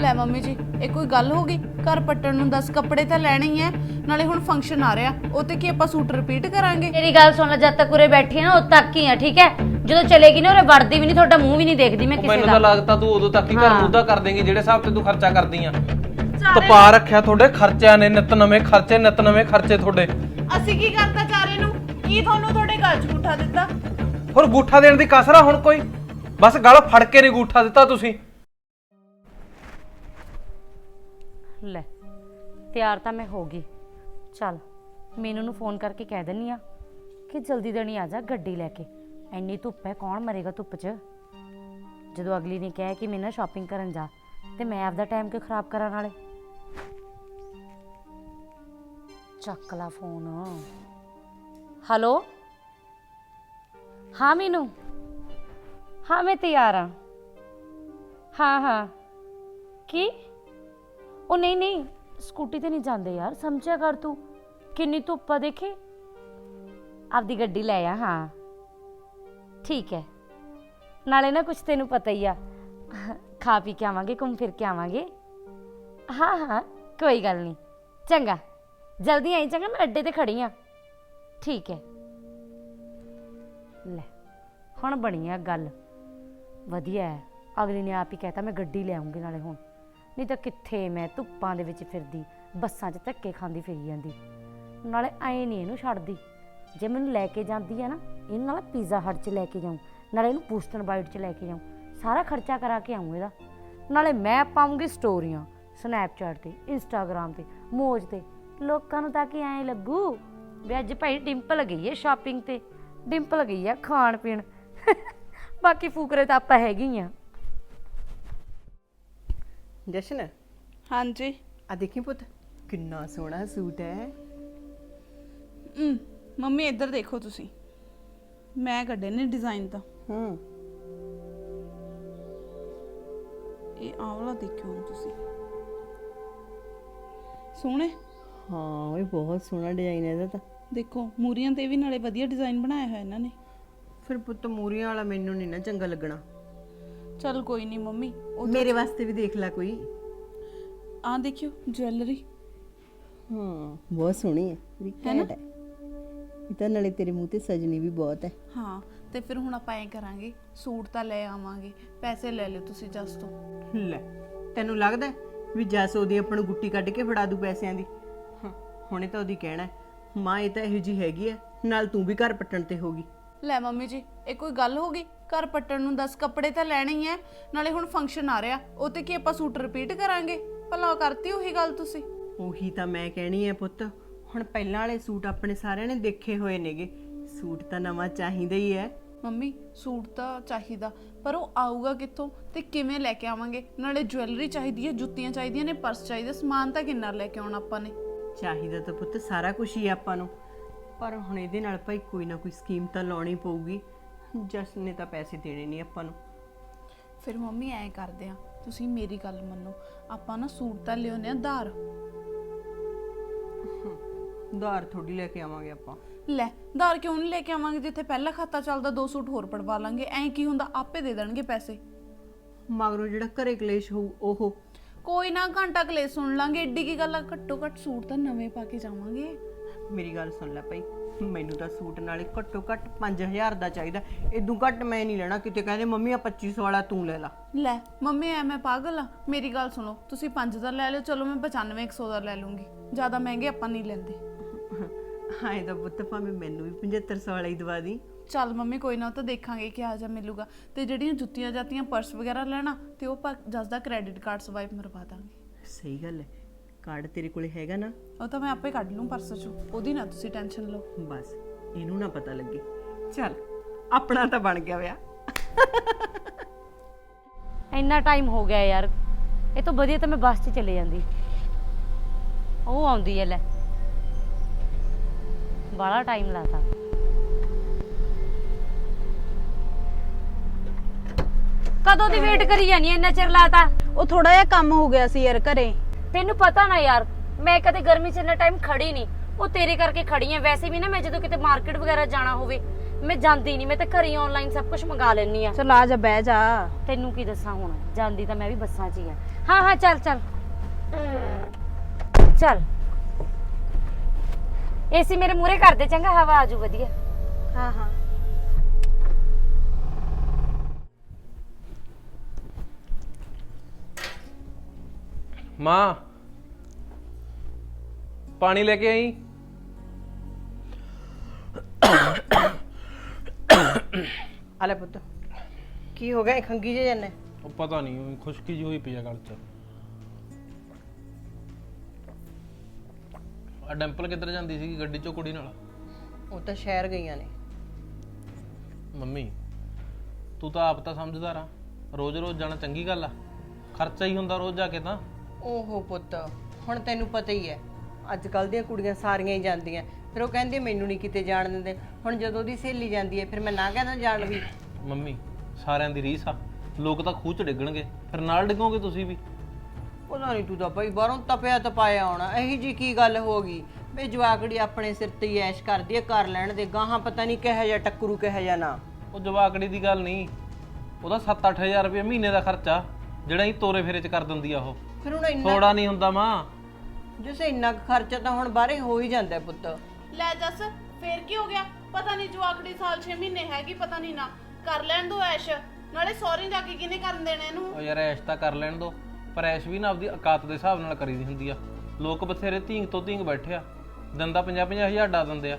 ਲੈ ਮੰਮੀ ਜੀ ਇਹ ਕੋਈ ਗੱਲ ਹੋ ਗਈ? ਘਰ ਪੱਟਣ ਨੂੰ 10 ਕੱਪੜੇ ਤਾਂ ਲੈਣੇ ਹੀ ਐ। ਨਾਲੇ ਹੁਣ ਫੰਕਸ਼ਨ ਆ ਰਿਹਾ। ਉਹ ਤੇ ਕੀ ਆਪਾਂ ਸੂਟ ਰਿਪੀਟ ਕਰਾਂਗੇ? ਮੇਰੀ ਗੱਲ ਸੁਣ ਲੈ ਜਦ ਤੱਕ ਉਰੇ ਬੈਠੀ ਆ ਨਾ ਉਦ ਤੱਕ ਹੀ ਆ ਠੀਕ ਹੈ ਜਦੋਂ ਚਲੇਗੀ ਨਾ ਉਰੇ ਵੜਦੀ ਵੀ ਨਹੀਂ ਤੁਹਾਡਾ ਮੂੰਹ ਵੀ ਨਹੀਂ ਦੇਖਦੀ ਮੈਂ ਕਿਸੇ ਮੈਨੂੰ ਦਾ। ਤਾਂ ਲੱਗਦਾ ਤੂੰ ਉਦੋਂ ਤੱਕ ਹੀ ਘਰ ਹਾਂ। ਮੁੱਦਾ ਕਰ ਦੇਂਗੀ ਜਿਹੜੇ ਹਿਸਾਬ ਤੇ ਤੂੰ ਖਰਚਾ ਕਰਦੀ ਆ। ਤਪਾ ਰੱਖਿਆ ਤੁਹਾਡੇ ਖਰਚਿਆਂ ਨੇ ਨਿਤ ਨਵੇਂ ਖਰਚੇ ਨਿਤ ਨਵੇਂ ਖਰਚੇ ਤੁਹਾਡੇ। ਅਸੀਂ ਕੀ ਕਰਤਾ ਚਾਰੇ ਨੂੰ? ਕੀ ਤੁਹਾਨੂੰ ਤੁਹਾਡੇ ਘਰ ਚ ਉਠਾ ਦਿੱਤਾ? ਹੋਰ ਗੂਠਾ ਦੇਣ ਦੀ ਕਸਰਾ ਹੁਣ ਕੋਈ? ਬਸ ਗਲ ਫੜ ਕੇ ਨਹੀਂ ਗੂਠਾ ਦਿੱਤਾ ਤੁਸੀਂ। ਲੈ, ਤਿਆਰ ਤਾਂ ਮੈਂ ਹੋ ਗਈ। ਚੱਲ, ਮੈਨੂੰ ਨੂੰ ਫੋਨ ਕਰਕੇ ਕਹਿ ਦਿੰਨੀ ਆ ਕਿ ਜਲਦੀ ਦੇਣੀ ਆ ਜਾ ਗੱਡੀ ਲੈ ਕੇ। ਐਨੀ ਧੁੱਪ ਹੈ, ਕੌਣ ਮਰੇਗਾ ਧੁੱਪ 'ਚ? ਜਦੋਂ ਅਗਲੀ ਨੇ ਕਿਹਾ ਕਿ ਮੈਂ ਨਾ ਸ਼ਾਪਿੰਗ ਕਰਨ ਜਾ, ਤੇ ਮੈਂ ਆਪਦਾ ਟਾਈਮ ਕਿਉਂ ਖਰਾਬ ਕਰਾਂ ਨਾਲੇ? ਚੱਕ ਲਾ ਫੋਨ। ਹੈਲੋ? ਹਾਂ ਮੈਨੂੰ? ਹਾਂ ਮੈਂ ਤਿਆਰ ਹਾਂ ਹਾਂ ਹਾਂ। ਕੀ? ਉਹ ਨਹੀਂ ਨਹੀਂ, ਸਕੂਟੀ ਤੇ ਨਹੀਂ ਜਾਂਦੇ ਯਾਰ, ਸਮਝਿਆ ਕਰ ਤੂੰ। ਕਿੰਨੀ ਧੁੱਪ ਆ ਦੇਖੇ? ਆਪਦੀ ਗੱਡੀ ਲੈ ਆ, ਹਾਂ। ਠੀਕ ਹੈ। ਨਾਲੇ ਨਾ ਕੁਛ ਤੈਨੂੰ ਪਤਾ ਹੀ ਆ, ਖਾ ਪੀ ਕੇ ਆਵਾਂਗੇ, ਘੁੰਮ ਫਿਰ ਕੇ ਆਵਾਂਗੇ। ਹਾਂ ਹਾਂ, ਕੋਈ ਗੱਲ ਨਹੀਂ। ਚੰਗਾ। ਜਲਦੀ ਆਈ, ਚੰਗਾ, ਮੈਂ ਅੱਡੇ ਤੇ ਖੜੀ ਆ। ਠੀਕ ਹੈ। ਲੈ, ਹੁਣ ਬਣੀ ਆ ਗੱਲ। ਵਧੀਆ ਹੈ। ਅਗਲੀ ਨੇ ਆਪ ਹੀ ਕਹਿਤਾ, ਮੈਂ ਗੱਡੀ ਲੈ ਆਉਂਗੀ ਨਾਲੇ ਹੁਣ। ਨਹੀਂ ਤਾਂ ਕਿੱਥੇ ਮੈਂ ਧੁੱਪਾਂ ਦੇ ਵਿੱਚ ਫਿਰਦੀ, ਬੱਸਾਂ 'ਚ ਧੱਕੇ ਖਾਂਦੀ ਫਿਰੀ ਜਾਂਦੀ। ਨਾਲੇ ਐ ਨਹੀਂ ਇਹਨੂੰ ਛੱਡਦੀ। ਜੇ ਮੈਨੂੰ ਲੈ ਕੇ ਜਾਂਦੀ ਆ ਨਾ, ਇਹਨੂੰ ਨਾਲ ਪੀਜ਼ਾ ਹਟ 'ਚ ਲੈ ਕੇ ਜਾਊਂ, ਨਾਲੇ ਇਹਨੂੰ ਬੂਸਟਨ ਬਾਈਟ 'ਚ ਲੈ ਕੇ ਜਾਊਂ, ਸਾਰਾ ਖਰਚਾ ਕਰਾ ਕੇ ਆਊਂ ਇਹਦਾ। ਨਾਲੇ ਮੈਂ ਪਾਉਂਗੀ ਸਟੋਰੀਆਂ ਸਨੈਪਚੈਟ ਤੇ ਇੰਸਟਾਗ੍ਰam ਤੇ, ਮੋਜ ਤੇ। ਲੋਕਾਂ ਨੂੰ ਤਾਂ ਕਿ ਐਂ ਲੱਗੂ ਵੀ ਅੱਜ ਭਾਈ ਡਿੰਪਲ ਗਈ ਹੈ ਸ਼ਾਪਿੰਗ ਤੇ। ਡਿੰਪਲ ਗਈ ਹੈ ਖਾਣ ਪੀਣ। ਬਾਕੀ ਫੂਕਰੇ ਤਾਂ ਆਪਾਂ ਹੈਗੇ ਹੀ ਆ। ਜਸ਼ਨ? ਹਾਂਜੀ। ਆ ਦੇਖੀ ਪੁੱਤ ਕਿੰਨਾ ਸੋਹਣਾ ਸੂਟ ਹੈ। ਹਮ, ਮੰਮੀ ਇੱਧਰ ਦੇਖੋ ਤੁਸੀਂ। ਮੈਂ ਕੱਢੇ ਨੇ ਡਿਜ਼ਾਈਨ ਤਾਂ। ਹੂੰ। ਇਹ ਆਹ ਵਾਲਾ ਦੇਖਿਓ ਹੁਣ ਤੁਸੀਂ। ਸੋਹਣੇ? ਹਾਂ ਇਹ ਬਹੁਤ ਸੋਹਣਾ ਡਿਜ਼ਾਈਨ ਹੈ ਇਹਦਾ ਤਾਂ। ਦੇਖੋ ਮੂਰੀਆਂ ਤੇ ਵੀ ਨਾਲੇ ਵਧੀਆ ਡਿਜ਼ਾਈਨ ਬਣਾਇਆ ਹੋਇਆ ਇਹਨਾਂ ਨੇ। ਫਿਰ ਪੁੱਤ ਮੂਰੀਆਂ ਵਾਲਾ ਮੈਨੂੰ ਨਹੀਂ ਨਾ ਚੰਗਾ ਲੱਗਣਾ। ਚਲ ਕੋਈ ਨਹੀਂ ਮੰਮੀ ਉਹ ਮੇਰੇ ਵਾਸਤੇ ਵੀ ਦੇਖ ਲੈ ਕੋਈ। ਆਹ ਦੇਖਿਓ ਜੁਐਲਰੀ। ਹਾਂ ਬਹੁਤ ਸੋਹਣੀ ਹੈ ਵੀ ਘੈਂਟ ਹੈ। ਇਹ ਤਾਂ ਨਾਲੇ ਤੇਰੇ ਮੂੰਹ ਤੇ ਸਜਣੀ ਵੀ ਬਹੁਤ ਹੈ। ਹਾਂ ਤੇ ਫਿਰ ਹੁਣ ਆਪਾਂ ਐਂ ਕਰਾਂਗੇ ਸੂਟ ਤਾਂ ਲੈ ਆਵਾਂਗੇ ਪੈਸੇ ਲੈ ਲਿਓ ਤੁਸੀਂ ਜਸ ਤੋਂ। ਲੈ ਤੈਨੂੰ ਲੱਗਦਾ ਹੈ ਵੀ ਜੈਸ ਉਹਦੀ ਆਪਾਂ ਨੂੰ ਗੁੱਟੀ ਕੱਢ ਕੇ ਫੜਾ ਦੂ ਪੈਸਿਆਂ ਦੀ? ਹਾਂ, ਹੁਣੇ ਤਾਂ ਉਹਦੀ ਕਹਿਣਾ ਹੈ, ਮਾਂ ਇਹ ਤਾਂ ਇਹੋ ਜੀ ਹੈਗੀ ਹੈ ਨਾਲ ਤੂੰ ਵੀ ਘਰ ਪੱਟਣ ਤੇ ਹੋਗੀ। ਲੈ ਮੰਮੀ ਜੀ ਇਹ ਕੋਈ ਗੱਲ ਹੋ ਗਈ? ਘਰ ਪੱਟਣ ਨੂੰ 10 ਕੱਪੜੇ ਤਾਂ ਲੈਣੇ ਹੀ ਐ। ਨਾਲੇ ਹੁਣ ਫੰਕਸ਼ਨ ਆ ਰਿਹਾ। ਉਹ ਤੇ ਕੀ ਆਪਾਂ ਸੂਟ ਰਿਪੀਟ ਕਰਾਂਗੇ? ਭਲਾ ਕਰਤੀ ਉਹੀ ਗੱਲ ਤੁਸੀਂ? ਉਹੀ ਤਾਂ ਮੈਂ ਕਹਿਣੀ ਹੈ ਪੁੱਤ। ਹੁਣ ਪਹਿਲਾਂ ਵਾਲੇ ਸੂਟ ਆਪਣੇ ਸਾਰਿਆਂ ਨੇ ਦੇਖੇ ਹੋਏ ਨੇਗੇ। ਸੂਟ ਤਾਂ ਨਵਾਂ ਚਾਹੀਦਾ ਹੀ ਹੈ ਮੰਮੀ ਸੂਟ ਤਾਂ ਚਾਹੀਦਾ। ਪਰ ਉਹ ਆਊਗਾ ਕਿੱਥੋਂ ਤੇ ਕਿਵੇਂ ਲੈ ਕੇ ਆਵਾਂਗੇ? ਨਾਲੇ ਜੁਐਲਰੀ ਚਾਹੀਦੀ ਹੈ ਜੁੱਤੀਆਂ ਚਾਹੀਦੀਆਂ ਨੇ ਪਰਸ ਚਾਹੀਦਾ ਸਮਾਨ ਤਾਂ ਕਿੰਨਾ ਲੈ ਕੇ ਆਉਣਾ ਆਪਾਂ ਨੇ? ਚਾਹੀਦਾ ਤਾਂ ਪੁੱਤ ਸਾਰਾ ਕੁਝ ਹੀ ਹੈ ਆਪਾਂ ਨੂੰ। ਪਰ ਹੁਣ ਇਹਦੇ ਨਾਲ ਭਾਈ ਕੋਈ ਨਾ ਕੋਈ ਸਕੀਮ ਤਾਂ ਲਾਉਣੀ ਪਊਗੀ। ਜਸ ਨੇ ਤਾਂ ਪੈਸੇ ਦੇਣੇ ਨਹੀਂ ਆਪਾਂ ਨੂੰ। ਫਿਰ ਮੰਮੀ ਐਂ ਕਰਦੇ ਆ ਤੁਸੀਂ ਮੇਰੀ ਗੱਲ ਮੰਨੋ ਆਪਾਂ ਨਾ ਸੂਟ ਤਾਂ ਲਿਓਨੇ ਆ ਧਾਰ। ਉਧਾਰ ਥੋੜੀ ਲੈ ਕੇ ਆਵਾਂਗੇ ਆਪਾਂ। ਲੈ ਧਾਰ ਕਿਉਂ ਨਹੀਂ ਲੈ ਕੇ ਆਵਾਂਗੇ? ਜਿੱਥੇ ਪਹਿਲਾ ਖਾਤਾ ਚੱਲਦਾ ਦੋ ਸੂਟ ਹੋਰ ਪੜਵਾ ਲਾਂਗੇ। ਐਂ ਕੀ ਹੁੰਦਾ ਆਪੇ ਦੇ ਦੇਣਗੇ ਪੈਸੇ। ਮਗਰੋਂ ਜਿਹੜਾ ਘਰੇ ਕਲੇਸ਼ ਹੋਊ ਉਹ। ਕੋਈ ਨਾ ਘੰਟਾ ਕਲੇ ਸੁਣ ਲਾਂਗੇ। ਏਡੀ ਕੀ ਗੱਲ ਆ ਘੱਟੋ ਘੱਟ ਸੂਟ ਤਾਂ ਨਵੇਂ ਪਾ ਕੇ ਜਾਵਾਂਗੇ। ਮੇਰੀ ਗੱਲ ਸੁਣ ਲੈ ਭਾਈ ਮੈਨੂੰ ਤਾਂ ਸੂਟ ਨਾਲੇ ਘੱਟੋ ਘੱਟ 5000 ਦਾ ਚਾਹੀਦਾ। ਇਦੋਂ ਘੱਟ ਮੈਂ ਨਹੀਂ ਲੈਣਾ ਕਿਤੇ ਕਹਿੰਦੇ ਮੰਮੀ ਆ 2500 ਵਾਲਾ ਤੂੰ ਲੈ ਲਾ। ਲੈ ਮੰਮੀ ਐ ਮੈਂ ਪਾਗਲ ਆ। ਮੇਰੀ ਗੱਲ ਸੁਣੋ ਤੁਸੀਂ 5 ਦਾ ਲੈ ਲਿਓ ਚਲੋ ਮੈਂ 95 100 ਦਾ ਲੈ ਲੂੰਗੀ। ਜ਼ਿਆਦਾ ਮਹਿੰਗੇ ਆਪਾਂ ਨਹੀਂ ਲੈਂਦੇ। ਹਾਂ ਇਹਦਾ ਪੁੱਤ ਭਾਵੇਂ ਮੈਨੂੰ ਵੀ 7500 ਵਾਲਾ ਹੀ ਦਵਾ ਦੀ। ਚੱਲ ਮੰਮੀ ਕੋਈ ਨਾ ਉਹ ਤਾਂ ਦੇਖਾਂਗੇ ਕਿ ਆ ਜਾ ਮਿਲੂਗਾ। ਤੇ ਜਿਹੜੀਆਂ ਜੁੱਤੀਆਂ ਜਾਤੀਆਂ ਪਰਸ ਵਗੈਰਾ ਲੈਣਾ ਤੇ ਉਹ ਜਸ ਦਾ ਕ੍ਰੈਡਿਟ ਕਾਰਡ ਸਵਾਈਪ ਮਰਵਾ ਦਾਂਗੇ। ਸਹੀ ਗੱਲ ਹੈ। ਕਾਰਡ ਤੇਰੇ ਕੋਲੇ ਹੈਗਾ ਨਾ? ਉਹ ਤਾਂ ਮੈਂ ਆਪੇ ਕੱਢ ਲੂੰ ਪਰਸ ਚੋਂ। ਉਹਦੀ ਨਾ ਤੁਸੀਂ ਟੈਨਸ਼ਨ ਲਓ। ਬਸ ਇਹਨੂੰ ਨਾ ਪਤਾ ਲੱਗੇ। ਚੱਲ ਆਪਣਾ ਤਾਂ ਬਣ ਗਿਆ ਵਿਆਹ। ਇੰਨਾ ਟਾਈਮ ਹੋ ਗਿਆ ਯਾਰ। ਇਹ ਤੋਂ ਵਧੀਆ ਤਾਂ ਮੈਂ ਬੱਸ 'ਚ ਚਲੇ ਜਾਂਦੀ। ਉਹ ਆਉਂਦੀ ਹੈ ਲੈ। ਬੜਾ ਟਾਈਮ ਲਾਤਾ। ਕਦੋਂ ਦੀ ਵੇਟ ਕਰੀ ਜਾਨੀ ਐ, ਇੰਨਾ ਚਿਰ ਲਾਤਾ? ਉਹ ਥੋੜਾ ਜਿਹਾ ਕੰਮ ਹੋ ਗਿਆ ਸੀ ਯਾਰ ਘਰੇ। ਤੈਨੂੰ ਪਤਾ ਨਾ ਯਾਰ ਮੈਂ ਕਦੇ ਗਰਮੀ 'ਚ ਇੰਨਾ ਟਾਈਮ ਖੜੀ ਨਹੀਂ। ਉਹ ਤੇਰੇ ਕਰਕੇ ਖੜੀ ਐ ਵੈਸੇ ਵੀ ਨਾ ਮੈਂ ਜਦੋਂ ਕਿਤੇ ਮਾਰਕੀਟ ਵਗੈਰਾ ਜਾਣਾ ਹੋਵੇ ਮੈਂ ਜਾਂਦੀ ਨਹੀਂ। ਮੈਂ ਤਾਂ ਘਰੇ ਆਨਲਾਈਨ ਸਭ ਕੁਝ ਮੰਗਾ ਲੈਣੀ ਆ। ਚਲ ਆ ਜਾ ਬਹਿ ਜਾ। ਤੈਨੂੰ ਕੀ ਦੱਸਾਂ ਹੁਣ? ਜਾਂਦੀ ਤਾਂ ਮੈਂ ਵੀ ਬੱਸਾਂ 'ਚ ਹੀ ਆ। ਹਾਂ ਹਾਂ ਚੱਲ ਚੱਲ। ਚੱਲ। ਏਸੀ ਮੇਰੇ ਮੂਹਰੇ ਕਰ ਦੇ ਚੰਗਾ ਹਵਾ ਆਜੂ ਵਧੀਆ। ਹਾਂ ਹਾਂ। ਮਾਂ ਪਾਣੀ ਲੈ ਕੇ ਆਈ? ਆ ਲੈ ਪੁੱਤ। ਕੀ ਹੋ ਗਿਆ? ਇਹ ਖੰਗੀ ਜੇ ਜੰਨੇ। ਉਹ ਪਤਾ ਨਹੀਂ ਉਹ ਖੁਸ਼ਕੀ ਜੀ ਹੋਈ ਪਈ ਆ ਗਲ 'ਚ। ਆ ਡੈਂਪਲ ਕਿੱਧਰ ਜਾਂਦੀ ਸੀ ਗੱਡੀ 'ਚੋਂ ਕੁੜੀ ਨਾਲ? ਉਹ ਤਾਂ ਸ਼ਹਿਰ ਗਈਆਂ ਨੇ। ਮੰਮੀ ਤੂੰ ਤਾਂ ਆਪ ਤਾਂ ਸਮਝਦਾਰ ਆ। ਰੋਜ਼-ਰੋਜ਼ ਜਾਣਾ ਚੰਗੀ ਗੱਲ ਆ। ਖਰਚਾ ਹੀ ਹੁੰਦਾ ਰੋਜ਼ ਜਾ ਕੇ ਤਾਂ। ਓਹੋ ਪੁੱਤ ਹੁਣ ਤੈਨੂੰ ਪਤਾ ਹੀ ਹੈ। ਅੱਜ ਕੱਲ ਦੀਆਂ ਕੁੜੀਆਂ ਸਾਰੀਆਂ ਹੀ ਜਾਂਦੀਆਂ। ਫਿਰ ਉਹ ਕਹਿੰਦੇ ਮੈਨੂੰ ਨਹੀਂ ਕਿਤੇ ਜਾਣ ਦਿੰਦੇ। ਹੁਣ ਜਦੋਂ ਉਹਦੀ ਸਹੇਲੀ ਜਾਂਦੀ ਹੈ ਫਿਰ ਮੈਂ ਨਾ ਕਹਿੰਦਾ ਜਾਣ ਵੀ। ਮੰਮੀ ਸਾਰਿਆਂ ਦੀ ਰੀਸ ਆ। ਲੋਕ ਤਾਂ ਖੂਹ 'ਚ ਡਿੱਗਣਗੇ। ਫਿਰ ਨਾਲ ਡਿੱਗੋਗੇ ਤੁਸੀਂ ਵੀ? ਪਤਾ ਨਹੀਂ ਤੂੰ ਤਾਂ ਭਾਈ ਬਾਹਰੋਂ ਤਪਿਆ ਤਪਾਇਆ ਆਉਣਾ। ਇਹੀ ਜੀ ਕੀ ਗੱਲ ਹੋ ਗਈ? ਵੇ ਜਵਾਕੜੀ ਆਪਣੇ ਸਿਰ ਤੇ ਹੀ ਐਸ਼ ਕਰਦੀ ਹੈ ਕਰ ਲੈਣ ਦੇ ਗਾਹਾਂ ਪਤਾ ਨਹੀਂ ਕਿਹੋ ਜਿਹਾ ਟੱਕਰੂ ਕਿਹੋ ਜਿਹਾ ਨਾ। ਉਹ ਜਵਾਕੜੀ ਦੀ ਗੱਲ ਨਹੀਂ। ਉਹਦਾ 7-8000 ਰੁਪਏ ਮਹੀਨੇ ਦਾ ਖਰਚਾ ਜਿਹੜਾ ਹੀ ਤੋਰੇ ਫੇਰੇ 'ਚ ਕਰ ਦਿੰਦੀ ਆ ਉਹ। ਫਿਰ ਹੁਣ ਇੰਨਾ ਥੋੜਾ ਨਹੀਂ ਹੁੰਦਾ ਮਾਂ। ਜਿਸੇ ਇੰਨਾ ਕੁ ਖਰਚਾ ਤਾਂ ਹੁਣ ਬਾਹਰੇ ਹੋ ਹੀ ਜਾਂਦਾ ਹੈ ਪੁੱਤ। ਲੈ ਜੱਸ ਫੇਰ ਕੀ ਹੋ ਗਿਆ? ਪਤਾ ਨਹੀਂ ਜਵਾਕੜੀ ਸਾਲ 6 ਮਹੀਨੇ ਹੈਗੀ ਪਤਾ ਨਹੀਂ ਨਾ। ਕਰ ਲੈਣ ਦੋ ਐਸ਼। ਨਾਲੇ ਸੌਰੀ ਜਾ ਕੇ ਕਿਹਨੇ ਕਰਨ ਦੇਣਾ ਇਹਨੂੰ? ਉਹ ਯਾਰ ਐਸ਼ ਤਾਂ ਕਰ ਲੈਣ ਦੋ ਪਰ ਐਸ਼ ਵੀ ਨਾ ਆਪਦੀ ਔਕਾਤ ਦੇ ਹਿਸਾਬ ਨਾਲ ਕਰੀਦੀ ਹੁੰਦੀ ਆ। ਲੋਕ ਬਥੇਰੇ ਧੀਂਗ ਤੋਂ ਧੀਂਗ ਬੈਠੇ ਆ। ਦਿੰਦਾ 50-50 ਹਜ਼ਾਰ ਡਾ ਦਿੰਦੇ ਆ।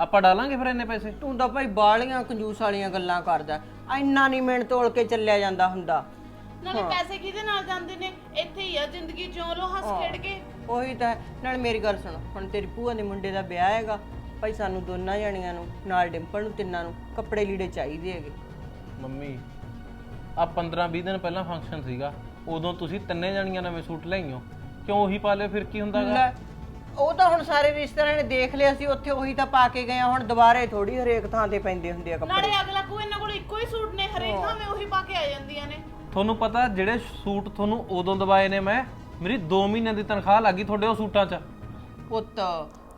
ਆਪਾਂ ਡਾਲਾਂਗੇ ਫਿਰ ਇੰਨੇ ਪੈਸੇ? ਤੂੰ ਤਾਂ ਭਾਈ ਬਾਲੀਆਂ ਕੰਜੂਸ ਵਾਲੀਆਂ ਗੱਲਾਂ ਕਰਦਾ। ਇੰਨਾ ਨਹੀਂ ਮਿਹਨਤ ਤੋਲ ਕੇ ਚੱਲਿਆ ਜਾਂਦਾ ਹੁੰਦਾ। ਨਾਲੇ ਪੈਸੇ ਕਿਹਦੇ ਨਾਲ ਜਾਂਦੇ ਨੇ? ਇੱਥੇ ਹੀ ਆ ਜ਼ਿੰਦਗੀ ਜਿਉਂ ਲੋ ਹੱਸ ਖੇਡ ਕੇ। ਉਹੀ ਤਾਂ ਹੈ। ਨਾਲ ਮੇਰੀ ਗੱਲ ਸੁਣ ਹੁਣ ਤੇਰੀ ਭੂਆ ਦੇ ਮੁੰਡੇ ਦਾ ਵਿਆਹ ਹੈਗਾ। ਭਾਈ ਸਾਨੂੰ ਦੋਨਾਂ ਜਣੀਆਂ ਨੂੰ ਨਾਲ ਡਿੰਪਲ ਨੂੰ ਤਿੰਨਾਂ ਨੂੰ ਕੱਪੜੇ ਲੀੜੇ ਚਾਹੀਦੇ ਹੈਗੇ। ਮੰਮੀ ਆ 15-20 ਦਿਨ ਪਹਿਲਾਂ ਫੰਕਸ਼ਨ ਸੀਗਾ। ਉਦੋਂ ਤੁਸੀਂ ਤਿੰਨੇ ਜਣੀਆਂ ਨਵੇਂ ਸੂਟ ਲਈਓ ਕਿਉਂ ਉਹੀ ਪਾ ਲਿਓ ਫਿਰ ਕੀ ਹੁੰਦਾਗਾ? ਲੈ ਉਹ ਤਾਂ ਹੁਣ ਸਾਰੇ ਰਿਸ਼ਤੇਦਾਰਾਂ ਨੇ ਦੇਖ ਲਿਆ ਸੀ ਉੱਥੇ ਉਹੀ ਤਾਂ ਪਾ ਕੇ ਗਏ ਆ। ਹੁਣ ਦੁਬਾਰੇ ਥੋੜੀ ਹਰੇਕ ਥਾਂ ਤੇ ਪੈਂਦੇ ਹੁੰਦੇ ਆ ਕੱਪੜੇ। ਨਾਲੇ ਅਗਲਾ ਕੋ ਇਹਨਾਂ ਕੋਲ ਇੱਕੋ ਹੀ ਸੂਟ ਨੇ ਹਰੇਕ ਥਾਂ ਮੈਂ ਉਹੀ ਪਾ ਕੇ ਆ ਜਾਂਦੀਆਂ ਨੇ। ਤੁਹਾਨੂੰ ਪਤਾ ਜਿਹੜੇ ਸੂਟ ਤੁਹਾਨੂੰ ਉਦੋਂ ਦਵਾਏ ਨੇ ਮੈਂ ਮੇਰੀ 2 ਮਹੀਨਿਆਂ ਦੀ ਤਨਖਾਹ ਲੱਗੀ ਤੁਹਾਡੇ ਉਹ ਸੂਟਾਂ 'ਚ। ਪੁੱਤ